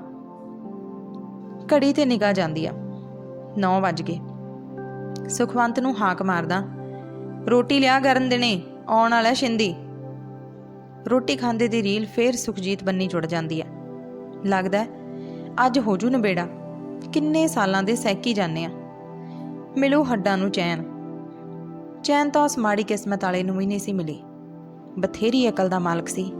ਘੜੀ ਤੇ ਨਿਗਾਹ ਜਾਂਦੀ ਆ। 9 ਵੱਜ ਗਏ। ਸੁਖਵੰਤ ਨੂੰ ਹਾਕ ਮਾਰਦਾ, ਰੋਟੀ ਲਿਆ ਕਰਨ ਦੇਣੇ ਆਉਣ ਵਾਲਾ ਸ਼ਿੰਦੀ। ਰੋਟੀ ਖਾਂਦੇ ਦੀ ਰੀਲ ਫੇਰ ਸੁਖਜੀਤ ਬੰਨੀ ਜੁੜ ਜਾਂਦੀ ਹੈ ਲੱਗਦਾ ਅੱਜ ਹੋ ਜੂ ਨਬੇੜਾ, ਕਿੰਨੇ ਸਾਲਾਂ ਦੇ ਸਹਿਕੀ ਜਾਂਦੇ ਆ। ਮਿਲੂ ਹੱਡਾਂ ਨੂੰ ਚੈਨ। ਚੈਨ ਤਾਂ ਉਸ ਮਾੜੀ ਕਿਸਮਤ ਵਾਲੇ ਨੂੰ ਵੀ ਨਹੀਂ ਸੀ ਮਿਲੀ। ਬਥੇਰੀ ਅਕਲ ਦਾ ਮਾਲਕ ਸੀ।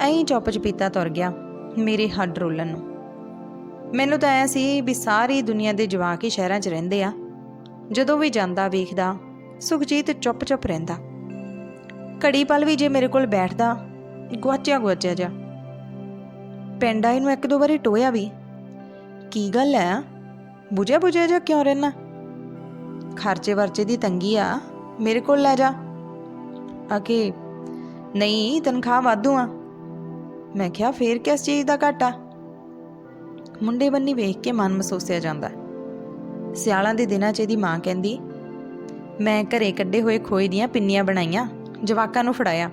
ਐਂ ਚੁੱਪ ਚਪੀਤਾ ਤੁਰ ਗਿਆ, ਮੇਰੇ ਹੱਡ ਰੋਲਣ ਨੂੰ। ਮੈਨੂੰ ਤਾਂ ਐ ਸੀ ਵੀ ਸਾਰੀ ਦੁਨੀਆ ਦੇ ਜਵਾਕ ਹੀ ਸ਼ਹਿਰਾਂ 'ਚ ਰਹਿੰਦੇ ਆ। ਜਦੋਂ ਵੀ ਜਾਂਦਾ ਵੇਖਦਾ, ਸੁਖਜੀਤ ਚੁੱਪ-ਚੁੱਪ ਰਹਿੰਦਾ। ਘੜੀ ਪਲ ਵੀ ਜੇ ਮੇਰੇ ਕੋਲ ਬੈਠਦਾ, ਗੁਆਚਿਆ ਗੁਆਚਿਆ ਜਾ। ਪਿੰਡ ਆਏ ਨੂੰ ਇੱਕ ਦੋ ਵਾਰੀ ਟੋਇਆ ਵੀ। ਕੀ ਗੱਲ ਹੈ ਬੁਝਿਆ ਬੁਝਿਆ ਜਾ ਕਿਉਂ ਰਹਿਣਾ ਖਰਚੇ ਵਰਚੇ ਦੀ ਤੰਗੀ ਆ, ਮੇਰੇ ਕੋਲ ਲੈ ਜਾ। ਅਕੇ ਨਹੀਂ, ਤਨਖਾਹ ਵਾਧੂ ਆ। ਮੈਂ ਕਿਹਾ, ਫੇਰ ਕਿਸ ਚੀਜ਼ ਦਾ ਘਾਟਾ? ਮੁੰਡੇ ਬੰਨੀ ਵੇਖ ਕੇ ਮਨ ਮਸੋਸਿਆ ਜਾਂਦਾ। ਸਿਆਲਾਂ ਦੇ ਦਿਨਾਂ 'ਚ ਇਹਦੀ ਮਾਂ ਕਹਿੰਦੀ, ਮੈਂ ਘਰੇ ਕੱਢੇ ਹੋਏ ਖੋਏ ਦੀਆਂ ਪਿੰਨੀਆਂ ਬਣਾਈਆਂ, ਜਵਾਕਾਂ ਨੂੰ ਫੜਾਇਆ।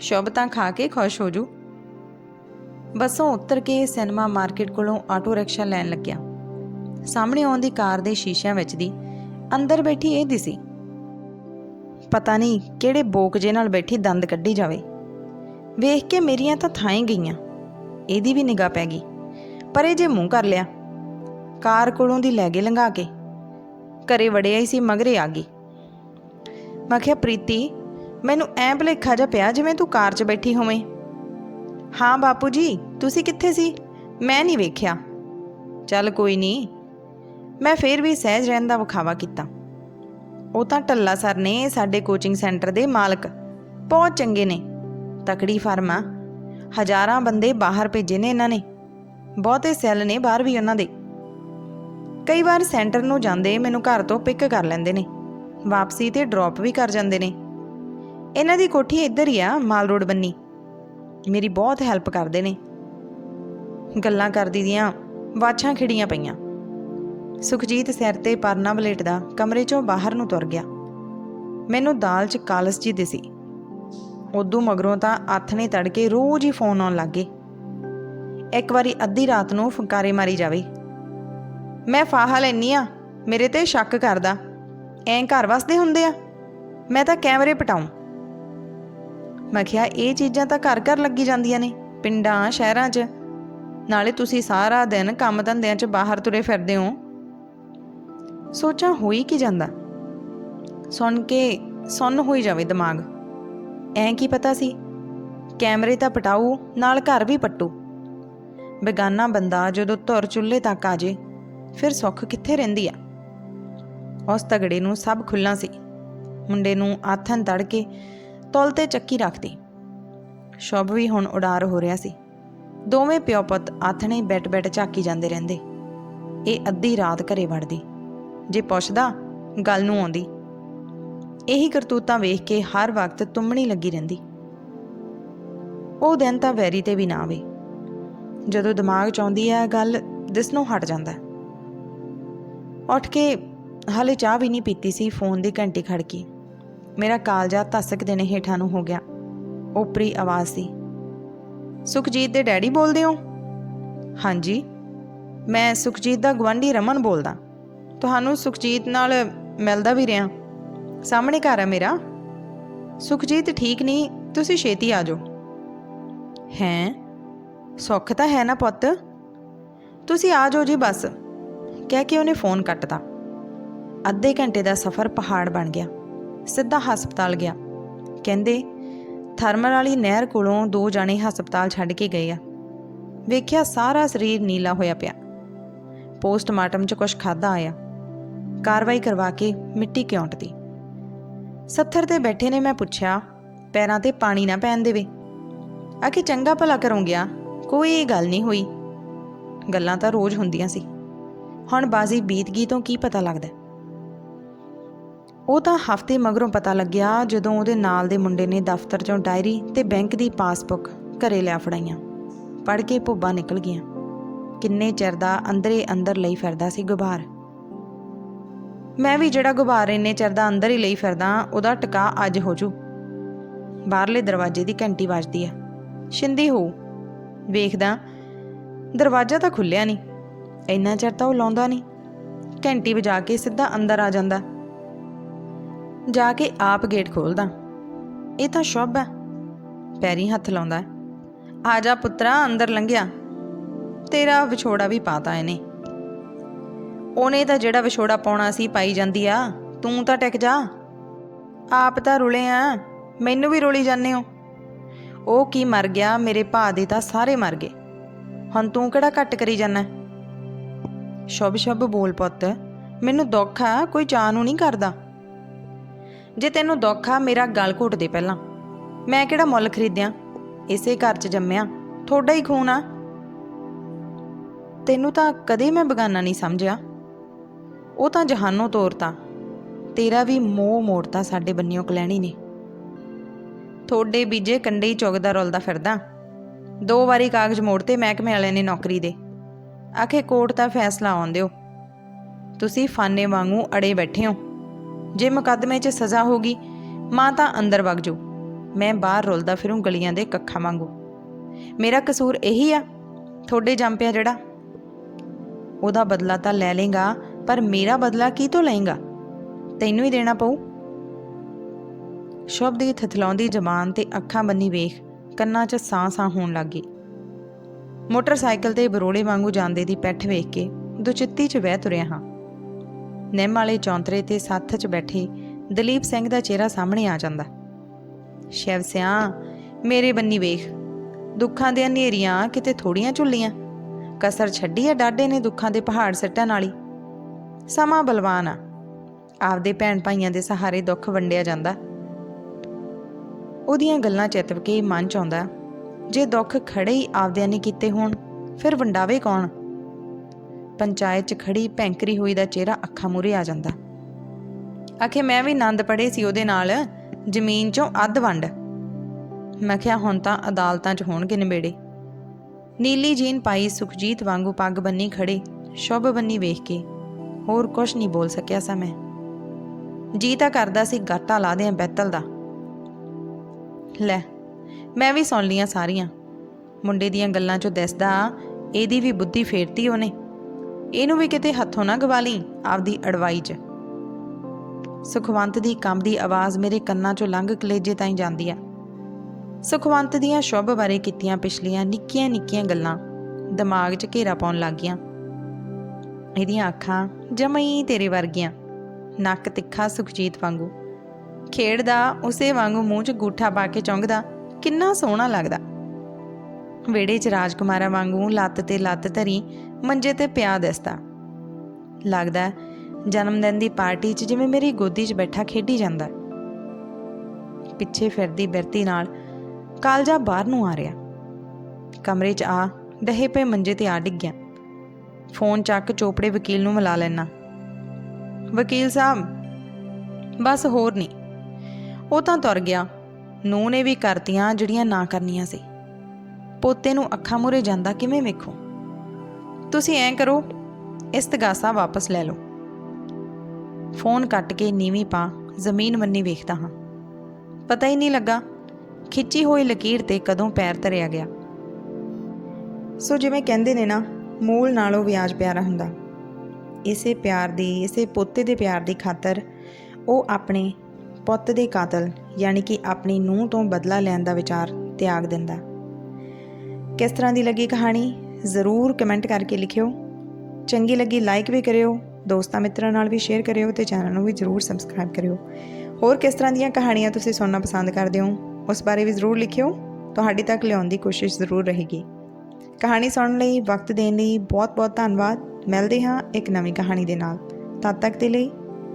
ਸ਼ੁਭ ਤਾਂ ਖਾ ਕੇ ਖੁਸ਼ ਹੋ ਜੂ। ਬੱਸੋਂ ਉਤਰ ਕੇ ਸਿਨੇਮਾ ਮਾਰਕੀਟ ਕੋਲੋਂ ਆਟੋ ਰਿਕਸ਼ਾ ਲੈਣ ਲੱਗਿਆ। ਸਾਹਮਣੇ ਆਉਂਦੀ ਕਾਰ ਦੇ ਸ਼ੀਸ਼ਿਆਂ ਵਿੱਚ ਦੀ ਅੰਦਰ ਬੈਠੀ ਇਹ ਦਿਸੀ ਪਤਾ ਨਹੀਂ ਕਿਹੜੇ ਬੋਕ ਜੇ ਨਾਲ ਬੈਠੀ ਦੰਦ ਕੱਢੀ ਜਾਵੇ। ਵੇਖ ਕੇ ਮੇਰੀਆਂ ਤਾਂ ਥਾਂ ਹੀ ਗਈਆਂ। ਇਹਦੀ ਵੀ ਨਿਗਾਹ ਪੈ ਗਈ। ਪਰ ਇਹ ਜੇ ਮੂੰਹ ਕਰ ਲਿਆ। ਕਾਰ ਕੋਲੋਂ ਦੀ ਲੈ ਗਏ ਲੰਘਾ ਕੇ। ਘਰੇ ਵੜਿਆ ਹੀ ਸੀ, ਮਗਰੇ ਆ ਗਈ। ਮੈਂ ਕਿਹਾ, ਪ੍ਰੀਤੀ, ਮੈਨੂੰ ਐਂ ਭਲੇਖਾ ਜਿਹਾ ਪਿਆ ਜਿਵੇਂ ਤੂੰ ਕਾਰ 'ਚ ਬੈਠੀ ਹੋਵੇਂ। ਹਾਂ ਬਾਪੂ ਜੀ, ਤੁਸੀਂ ਕਿੱਥੇ ਸੀ? ਮੈਂ ਨਹੀਂ ਵੇਖਿਆ। ਚੱਲ ਕੋਈ ਨਹੀਂ। ਮੈਂ ਫੇਰ ਵੀ ਸਹਿਜ ਰਹਿਣ ਦਾ ਵਿਖਾਵਾ ਕੀਤਾ। ਉਹ ਤਾਂ ਟੱਲਾ ਸਰ ਨੇ ਸਾਡੇ ਕੋਚਿੰਗ ਸੈਂਟਰ ਦੇ ਮਾਲਕ। ਬਹੁਤ ਚੰਗੇ ਨੇ। ਤਕੜੀ ਫਰਮ ਆ। ਹਜ਼ਾਰਾਂ ਬੰਦੇ ਬਾਹਰ ਭੇਜੇ ਨੇ ਇਹਨਾਂ ਨੇ। ਬਹੁਤੇ ਸੈੱਲ ਨੇ ਬਾਹਰ ਵੀ ਉਹਨਾਂ ਦੇ। ਕਈ ਵਾਰ ਸੈਂਟਰ ਨੂੰ ਜਾਂਦੇ ਮੈਨੂੰ ਘਰ ਤੋਂ ਪਿਕ ਕਰ ਲੈਂਦੇ ਨੇ। ਵਾਪਸੀ ਤੇ ਡ੍ਰੌਪ ਵੀ ਕਰ ਜਾਂਦੇ ਨੇ। ਇਹਨਾਂ ਦੀ ਕੋਠੀ ਇੱਧਰ ਹੀ ਆ, ਮਾਲ ਰੋਡ ਬੰਨੀ। ਮੇਰੀ ਬਹੁਤ ਹੈਲਪ ਕਰਦੇ ਨੇ। ਗੱਲਾਂ ਕਰਦੀ ਦੀਆਂ ਵਾਛਾਂ ਖਿੜੀਆਂ ਪਈਆਂ। ਸੁਖਜੀਤ ਸਿਰ ਤੇ ਪਰਨਾ ਬਲੇਟਦਾ ਕਮਰੇ ਚੋਂ ਬਾਹਰ ਨੂੰ ਤੁਰ ਗਿਆ। ਮੈਨੂੰ ਦਾਲ 'ਚ ਕਾਲਸ ਜੀ ਦਿਸੀ। ਉਦੋਂ ਮਗਰੋਂ ਤਾਂ ਆਥਣੇ ਤੜਕੇ ਰੋਜ਼ ਹੀ ਫੋਨ ਆਉਣ ਲੱਗੇ ਇੱਕ ਵਾਰੀ ਅੱਧੀ ਰਾਤ ਨੂੰ ਫੰਕਾਰੇ ਮਾਰੀ ਜਾਵੇ। ਮੈਂ ਫਾਹਾ ਲੈਨੀ ਆ ਮੇਰੇ ਤੇ ਸ਼ੱਕ ਕਰਦਾ। ਐਂ ਘਰ ਵਸਦੇ ਹੁੰਦੇ ਆ। ਮੈਂ ਤਾਂ ਕੈਮਰੇ ਪਟਾਉਂ। ਮੈਂ ਕਿਹਾ, ਇਹ ਚੀਜ਼ਾਂ ਤਾਂ ਘਰ ਘਰ ਲੱਗੀ ਜਾਂਦੀਆਂ ਨੇ, ਪਿੰਡਾਂ, ਸ਼ਹਿਰਾਂ 'ਚ। ਨਾਲੇ ਤੁਸੀਂ ਸਾਰਾ ਦਿਨ ਕੰਮ ਧੰਦਿਆਂ 'ਚ ਬਾਹਰ ਤੁਰੇ ਫਿਰਦੇ ਹੋ। ਸੋਚਾਂ ਹੋਈ ਕੀ ਜਾਂਦਾ? ਸੁਣ ਕੇ ਸੁੰਨ ਹੋਈ ਜਾਵੇ ਦਿਮਾਗ। ਐਂ ਕੀ ਪਤਾ ਸੀ? ਕੈਮਰੇ ਤਾਂ ਪਟਾਊ, ਨਾਲ ਘਰ ਵੀ ਪੱਟੂ। ਬੇਗਾਨਾ ਬੰਦਾ ਜਦੋਂ ਧੁਰ ਚੁੱਲ੍ਹੇ ਤੱਕ ਆ ਜੇ, ਫਿਰ ਸੁੱਖ ਕਿੱਥੇ ਰਹਿੰਦੀ ਆ? ਉਸ ਤਗੜੇ ਨੂੰ ਸਭ ਖੁੱਲਾ ਸੀ। ਮੁੰਡੇ ਨੂੰ ਆਥਨ ਤੜ ਕੇ ਤੁਲ ਤੇ ਚੱਕੀ ਰੱਖਦੀ। ਸ਼ੁਭ ਵੀ ਹੁਣ ਉਡਾਰ ਹੋ ਰਿਹਾ ਸੀ। ਦੋਵੇਂ ਪਿਓ ਪੁੱਤ ਆਥਣੇ ਬੈਠ ਬੈਠ ਝਾਕੀ ਜਾਂਦੇ ਰਹਿੰਦੇ। ਇਹ ਅੱਧੀ ਰਾਤ ਘਰੇ ਵੜਦੀ। ਜੇ ਪੁੱਛਦਾ, ਗੱਲ ਨੂੰ ਆਉਂਦੀ। ਇਹੀ ਕਰਤੂਤਾਂ ਵੇਖ ਕੇ ਹਰ ਵਕਤ ਤੁੰਮਣੀ ਲੱਗੀ ਰਹਿੰਦੀ। ਉਹ ਦਿਨ ਤਾਂ ਵੈਰੀ ਤੇ ਵੀ ਨਾ ਆਵੇ। ਜਦੋਂ ਦਿਮਾਗ 'ਚ ਆਉਂਦੀ ਹੈ ਗੱਲ ਦਿਸਣੋਂ ਹਟ ਜਾਂਦਾ ਉੱਠ ਕੇ ਹਾਲੇ ਚਾਹ ਵੀ ਨਹੀਂ ਪੀਤੀ ਸੀ, ਫੋਨ ਦੀ ਘੰਟੀ ਖੜਕੀ ਮੇਰਾ ਕਾਲਜਾ ਧਸਕ ਦੇਣੇ ਹੇਠਾਂ ਨੂੰ ਹੋ ਗਿਆ। ਓਪਰੀ ਆਵਾਜ਼ ਸੀ, ਸੁਖਜੀਤ ਦੇ ਡੈਡੀ ਬੋਲਦੇ ਹੋ? ਹਾਂਜੀ। ਮੈਂ ਸੁਖਜੀਤ ਦਾ ਗਵਾਂਢੀ ਰਮਨ ਬੋਲਦਾ। ਤੁਹਾਨੂੰ ਸੁਖਜੀਤ ਨਾਲ ਮਿਲਦਾ ਵੀ ਰਿਹਾ। ਸਾਹਮਣੇ ਘਰ ਹੈ ਮੇਰਾ? ਸੁਖਜੀਤ ਠੀਕ ਨਹੀਂ, ਤੁਸੀਂ ਛੇਤੀ ਆ ਜਾਓ। ਹੈਂ? ਸੁੱਖ ਤਾਂ ਹੈ ਨਾ ਪੁੱਤ? ਤੁਸੀਂ ਆ ਜਾਓ ਜੀ ਬਸ। ਕਹਿ ਕੇ ਉਹਨੇ ਫੋਨ ਕੱਟਤਾ। ਅੱਧੇ ਘੰਟੇ ਦਾ ਸਫ਼ਰ ਪਹਾੜ ਬਣ ਗਿਆ। ਸਿੱਧਾ ਹਸਪਤਾਲ ਗਿਆ। ਕਹਿੰਦੇ, ਥਰਮਲ ਵਾਲੀ ਨਹਿਰ ਕੋਲੋਂ ਦੋ ਜਾਣੇ ਹਸਪਤਾਲ ਛੱਡ ਕੇ ਗਏ ਆ। ਵੇਖਿਆ ਸਾਰਾ ਸਰੀਰ ਨੀਲਾ ਹੋਇਆ ਪਿਆ। ਪੋਸਟਮਾਰਟਮ 'ਚ ਕੁਝ ਖਾਦਾ ਆਇਆ। ਕਾਰਵਾਈ ਕਰਵਾ ਕੇ ਮਿੱਟੀ ਕਿਉਂਟਦੀ। ਸੱਥਰ ਤੇ ਬੈਠੇ ਨੇ ਮੈਂ ਪੁੱਛਿਆ, ਪੈਰਾਂ ਤੇ ਪਾਣੀ ਨਾ ਪੈਣ ਦੇਵੇ। ਆਖੇ, ਚੰਗਾ ਭਲਾ ਕਰੂੰ ਗਿਆ ਕੋਈ ਗੱਲ ਨਹੀਂ ਹੋਈ। ਗੱਲਾਂ ਤਾਂ ਰੋਜ਼ ਹੁੰਦੀਆਂ ਸੀ। ਹੁਣ ਬਾਜ਼ੀ ਬੀਤ ਗਈ ਤੋਂ ਕੀ ਪਤਾ ਲੱਗਦਾ ਉਹ ਤਾਂ ਹਫ਼ਤੇ ਮਗਰੋਂ ਪਤਾ ਲੱਗਿਆ ਜਦੋਂ ਉਹਦੇ ਨਾਲ ਦੇ ਮੁੰਡੇ ਨੇ ਦਫ਼ਤਰ ਚੋਂ ਡਾਇਰੀ ਤੇ ਬੈਂਕ ਦੀ ਪਾਸਬੁੱਕ ਘਰੇ ਲਿਆ ਫੜਾਈਆਂ। ਪੜ ਕੇ ਭੁੱਬਾਂ ਨਿਕਲ ਗਈਆਂ ਕਿੰਨੇ ਚਿਰ ਦਾ ਅੰਦਰੇ ਅੰਦਰ ਲਈ ਫਿਰਦਾ ਸੀ ਗੁਬਾਰ। ਮੈਂ ਵੀ ਜਿਹੜਾ ਗੁਬਾਰ ਇੰਨੇ ਚਿਰ ਦਾ ਅੰਦਰ ਹੀ ਲਈ ਫਿਰਦਾ, ਉਹਦਾ ਟਿਕਾ ਅੱਜ ਹੋ ਜੂ। ਬਾਹਰਲੇ ਦਰਵਾਜ਼ੇ ਦੀ ਘੰਟੀ ਵੱਜਦੀ ਹੈ। ਸ਼ਿੰਦੀ ਹੋ ਵੇਖਦਾ, ਦਰਵਾਜ਼ਾ ਤਾਂ ਖੁੱਲਿਆ ਨਹੀਂ। ਇੰਨਾ ਚਿਰ ਤਾਂ ਉਹ ਲਾਉਂਦਾ ਨਹੀਂ। ਘੰਟੀ ਵਜਾ ਕੇ ਸਿੱਧਾ ਅੰਦਰ ਆ ਜਾਂਦਾ। ਜਾ ਕੇ ਆਪ ਗੇਟ ਖੋਲਦਾ ਇਹ ਤਾਂ ਸ਼ੁਭ ਹੈ। ਪੈਰੀ ਹੱਥ ਲਾਉਂਦਾ ਆ ਜਾ ਪੁੱਤਰਾ, ਅੰਦਰ ਲੰਘਿਆ। ਤੇਰਾ ਵਿਛੋੜਾ ਵੀ ਪਾਤਾ ਇਹਨੇ। ਉਹਨੇ ਤਾਂ ਜਿਹੜਾ ਵਿਛੋੜਾ ਪਾਉਣਾ ਸੀ ਪਾਈ ਜਾਂਦੀ ਆ, ਤੂੰ ਤਾਂ ਟਿਕ ਜਾ। ਆਪ ਤਾਂ ਰੁਲੇ ਆ। ਮੈਨੂੰ ਵੀ ਰੋਲੀ ਜਾਂਦੇ ਹੋ। ਉਹ ਕੀ ਮਰ ਗਿਆ, ਮੇਰੇ ਭਾ ਦੇ ਤਾਂ ਸਾਰੇ ਮਰ ਗਏ। ਹੁਣ ਤੂੰ ਕਿਹੜਾ ਘੱਟ ਕਰੀ ਜਾਂਦਾ ਸ਼ੁਭ ਸ਼ੁਭ ਬੋਲ ਪੁੱਤ, ਮੈਨੂੰ ਦੁੱਖ ਆ, ਕੋਈ ਚਾਹ ਨੂੰ ਨਹੀਂ ਕਰਦਾ। ਜੇ ਤੈਨੂੰ ਦੁੱਖ ਆ, ਮੇਰਾ ਗਲ ਘੁੱਟ ਦੇ ਪਹਿਲਾਂ। ਮੈਂ ਕਿਹੜਾ ਮੁੱਲ ਖਰੀਦਿਆ? ਇਸੇ ਘਰ 'ਚ ਜੰਮਿਆ। ਥੋੜਾ ਹੀ ਖੂਨ ਆ। ਤੈਨੂੰ ਤਾਂ ਕਦੇ ਮੈਂ ਬਗਾਨਾ ਨਹੀਂ ਸਮਝਿਆ। ਉਹ ਤਾਂ ਜਹਾਨੋਂ ਤੋਰਤਾ। ਤੇਰਾ ਵੀ ਮੋਹ ਮੋੜਤਾ ਸਾਡੇ ਬੰਨਿਓ ਕਲੈਣੀ ਨੇ। ਥੋੜੇ ਬੀਜੇ ਕੰਡੇ ਹੀ ਚੁਗਦਾ ਰੁਲਦਾ ਫਿਰਦਾ। ਦੋ ਵਾਰੀ ਕਾਗਜ਼ ਮੋੜਤੇ ਮਹਿਕਮੇ ਵਾਲਿਆਂ ਨੇ ਨੌਕਰੀ ਦੇ। ਆਖੇ, ਕੋਰਟ ਦਾ ਫੈਸਲਾ ਆਉਣ ਦਿਓ। ਤੁਸੀਂ ਫਾਨੇ ਵਾਂਗੂ ਅੜੇ ਬੈਠੇ ਹੋ। ਜੇ ਮੁਕੱਦਮੇ 'ਚ ਸਜ਼ਾ ਹੋਗੀ ਮਾਂ ਤਾਂ ਅੰਦਰ ਵਗ ਜਾਊ ਮੈਂ ਬਾਹਰ ਰੁਲਦਾ ਫਿਰੂੰ ਗਲੀਆਂ ਦੇ ਕੱਖਾਂ ਵਾਂਗੂ। ਮੇਰਾ ਕਸੂਰ ਇਹੀ ਆ, ਥੋੜੇ ਜੰਪਿਆ ਜਿਹੜਾ। ਉਹਦਾ ਬਦਲਾ ਤਾਂ ਲੈ ਲੇਗਾ ਪਰ ਮੇਰਾ ਬਦਲਾ ਕੀ ਤੋਂ ਲਏਗਾ? ਤੈਨੂੰ ਹੀ ਦੇਣਾ ਪਊ। ਸ਼ਬਦ ਦੀ ਥਥਲਾਉਂਦੀ ਜ਼ਬਾਨ ਤੇ ਅੱਖਾਂ ਬੰਨੀ ਵੇਖ, ਕੰਨਾਂ 'ਚ ਸਾਹ ਸਾਹ ਹੋਣ ਲੱਗੀ ਮੋਟਰਸਾਈਕਲ ਤੇ ਬਰੋੜੇ ਵਾਂਗੂ ਜਾਂਦੇ ਦੀ ਪੈਠ ਵੇਖ ਕੇ ਦੁਚਿੱਤੀ 'ਚ ਵਹਿ ਤੁਰਿਆ ਹਾਂ। ਨਿੰਮ ਵਾਲੇ ਚੌਂਤਰੇ ਤੇ ਸੱਥ 'ਚ ਬੈਠੇ ਦਲੀਪ ਸਿੰਘ ਦਾ ਚਿਹਰਾ ਸਾਹਮਣੇ ਆ ਜਾਂਦਾ। ਸ਼ਿਵ ਸਿਆ, ਮੇਰੇ ਬੰਨੀ ਵੇਖ, ਦੁੱਖਾਂ ਦੀਆਂ ਨੇਰੀਆਂ ਕਿਤੇ ਥੋੜੀਆਂ ਝੁੱਲੀਆਂ। ਕਸਰ ਛੱਡੀ ਆ ਡਾਡੇ ਨੇ ਦੁੱਖਾਂ ਦੇ ਪਹਾੜ ਸੱਟਾਂ ਨਾਲੀ ਸਮਾਂ ਬਲਵਾਨ ਆ। ਆਪਦੇ ਭੈਣ ਭਾਈਆਂ ਦੇ ਸਹਾਰੇ ਦੁੱਖ ਵੰਡਿਆ ਜਾਂਦਾ। ਉਹਦੀਆਂ ਗੱਲਾਂ ਚਿਤਵ ਕੇ ਮਨ ਚ ਆਉਂਦਾ? ਜੇ ਦੁੱਖ ਖੜੇ ਹੀ ਆਪਦਿਆਂ ਨੇ ਕੀਤੇ ਹੋਣ, ਫਿਰ ਵੰਡਾਵੇ ਕੌਣ? ਪੰਚਾਇਤ 'ਚ ਖੜੀ ਭੈਂਕਰੀ ਹੋਈ ਦਾ ਚਿਹਰਾ ਅੱਖਾਂ ਮੂਰੇ ਆ ਜਾਂਦਾ। ਆਖੇ, ਮੈਂ ਵੀ ਆਨੰਦ ਪੜੇ ਸੀ ਉਹਦੇ ਨਾਲ, ਜ਼ਮੀਨ 'ਚੋਂ ਅੱਧ ਵੰਡ। ਮੈਂ ਕਿਹਾ, ਹੁਣ ਤਾਂ ਅਦਾਲਤਾਂ 'ਚ ਹੋਣਗੇ ਨਿਬੇੜੇ। ਨੀਲੀ ਜੀਨ ਪਾਈ ਸੁਖਜੀਤ ਵਾਂਗੂ ਪੱਗ ਬੰਨੀ ਖੜੇ, ਸ਼ੁਭ ਬੰਨੀ ਵੇਖ ਕੇ। ਹੋਰ ਕੁਝ ਨਹੀਂ ਬੋਲ ਸਕਿਆ ਸਾਂ ਮੈਂ। ਜੀ ਤਾਂ ਕਰਦਾ ਸੀ, ਗਾਟਾ ਲਾ ਦਿਆਂ ਬੈਤਲ ਦਾ। ਲੈ, ਮੈਂ ਵੀ ਸੁਣ ਲੀਆਂ ਸਾਰੀਆਂ। ਮੁੰਡੇ ਦੀਆਂ ਗੱਲਾਂ 'ਚੋਂ ਦਿਸਦਾ ਇਹਦੀ ਵੀ ਬੁੱਧੀ ਫੇਰਤੀ ਉਹਨੇ। ਇਹਨੂੰ ਵੀ ਕਿਤੇ ਹੱਥੋਂ ਨਾ ਗਵਾ ਲਈ ਆਪਦੀ ਅੜਵਾਈ 'ਚ। ਸੁਖਵੰਤ ਦੀ ਕੰਬਦੀ ਆਵਾਜ਼ ਮੇਰੇ ਕੰਨਾਂ 'ਚੋਂ ਲੰਘ ਕਲੇਜੇ ਤਾਈਂ ਜਾਂਦੀ ਆ। ਸੁਖਵੰਤ ਦੀਆਂ ਸ਼ੁਭ ਬਾਰੇ ਕੀਤੀਆਂ ਪਿਛਲੀਆਂ ਨਿੱਕੀਆਂ-ਨਿੱਕੀਆਂ ਗੱਲਾਂ ਦਿਮਾਗ 'ਚ ਘੇਰਾ ਪਾਉਣ ਲੱਗੀਆਂ ਇਹਦੀਆਂ ਅੱਖਾਂ ਜਮਈ ਤੇਰੇ ਵਰਗੀਆਂ, ਨੱਕ ਤਿੱਖਾ ਸੁਖਜੀਤ ਵਾਂਗੂ। ਖੇਡਦਾ, ਉਸੇ ਵਾਂਗੂ ਮੂੰਹ 'ਚ ਗੂਠਾ ਪਾ ਕੇ ਚੌਂਕਦਾ, ਕਿੰਨਾ ਸੋਹਣਾ ਲੱਗਦਾ। ਵਿਹੜੇ 'ਚ ਰਾਜਕੁਮਾਰਾ ਵਾਂਗੂ ਲੱਤ ਤੇ ਲੱਤ ਧਰੀ ਮੰਜੇ ਤੇ ਪਿਆ ਦਿਸਦਾ। ਲੱਗਦਾ ਜਨਮ ਦਿਨ ਦੀ ਪਾਰਟੀ 'ਚ ਜਿਵੇਂ ਮੇਰੀ ਗੋਦੀ 'ਚ ਬੈਠਾ ਖੇਡੀ ਜਾਂਦਾ। ਪਿੱਛੇ ਫਿਰਦੀ ਬਿਰਤੀ ਨਾਲ ਕਾਲਜਾ ਬਾਹਰ ਨੂੰ ਆ ਰਿਹਾ। ਕਮਰੇ 'ਚ ਆ, ਡਹੇ ਪਏ ਮੰਜੇ ਤੇ ਆ ਡਿੱਗਿਆ। ਫੋਨ ਚੱਕ ਚੋਪੜੇ ਵਕੀਲ ਨੂੰ ਮਿਲਾ ਲੈਣਾ ਵਕੀਲ ਸਾਹਿਬ, ਬਸ ਹੋਰ ਨਹੀਂ। ਉਹ ਤਾਂ ਤੁਰ ਗਿਆ। ਨੂੰਹ ਨੇ ਵੀ ਕਰਤੀਆਂ ਜਿਹੜੀਆਂ ਨਾ ਕਰਨੀਆਂ ਸੀ। ਪੋਤੇ ਨੂੰ ਅੱਖਾਂ ਮੂਰੇ ਜਾਂਦਾ ਕਿਵੇਂ ਵੇਖੋ? ਤੁਸੀਂ ਐਂ ਕਰੋ ਇਸ ਇਸਤਗਾਸਾ ਵਾਪਸ ਲੈ ਲਓ। ਫੋਨ ਕੱਟ ਕੇ ਨੀਵੀਂ ਪਾ ਜ਼ਮੀਨ ਮੰਨੀ ਵੇਖਦਾ ਹਾਂ। ਪਤਾ ਹੀ ਨਹੀਂ ਲੱਗਾ, ਖਿੱਚੀ ਹੋਈ ਲਕੀਰ ਤੇ ਕਦੋਂ ਪੈਰ ਧਰਿਆ ਗਿਆ। ਸੋ ਜਿਵੇਂ ਕਹਿੰਦੇ ਨੇ ਨਾ, ਮੂਲ ਨਾਲੋਂ ਵਿਆਜ ਪਿਆਰਾ ਹੁੰਦਾ। ਇਸੇ ਪਿਆਰ ਦੀ, ਇਸੇ ਪੋਤੇ ਦੇ ਪਿਆਰ ਦੀ ਖਾਤਰ ਉਹ ਆਪਣੇ ਪੁੱਤ ਦੇ ਕਾਤਲ, ਯਾਨੀ ਕਿ ਆਪਣੀ ਨੂੰਹ ਤੋਂ ਬਦਲਾ ਲੈਣ ਦਾ ਵਿਚਾਰ ਤਿਆਗ ਦਿੰਦਾ ਕਿਸ ਤਰ੍ਹਾਂ ਦੀ ਲੱਗੀ ਕਹਾਣੀ? ਜ਼ਰੂਰ ਕਮੈਂਟ ਕਰਕੇ ਲਿਖਿਓ। ਚੰਗੀ ਲੱਗੀ ਲਾਈਕ ਵੀ ਕਰਿਓ, ਦੋਸਤਾਂ ਮਿੱਤਰਾਂ ਨਾਲ ਵੀ ਸ਼ੇਅਰ ਕਰਿਓ ਤੇ ਚੈਨਲ ਨੂੰ ਵੀ ਜ਼ਰੂਰ ਸਬਸਕ੍ਰਾਈਬ ਕਰਿਓ। ਹੋਰ ਕਿਸ ਤਰ੍ਹਾਂ ਦੀਆਂ ਕਹਾਣੀਆਂ ਤੁਸੀਂ ਸੁਣਨਾ ਪਸੰਦ ਕਰਦੇ ਹੋ, ਉਸ ਬਾਰੇ ਵੀ ਜ਼ਰੂਰ ਲਿਖਿਓ। ਤੁਹਾਡੇ ਤੱਕ ਲਿਆਉਣ ਦੀ ਕੋਸ਼ਿਸ਼ ਜ਼ਰੂਰ ਰਹੇਗੀ। ਕਹਾਣੀ ਸੁਣਨ ਲਈ, ਵਕਤ ਦੇਣ ਲਈ ਬਹੁਤ ਬਹੁਤ ਧੰਨਵਾਦ। ਮਿਲਦੇ ਹਾਂ ਇੱਕ ਨਵੀਂ ਕਹਾਣੀ ਦੇ ਨਾਲ। ਤਦ ਤੱਕ ਦੇ ਲਈ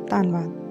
ਧੰਨਵਾਦ।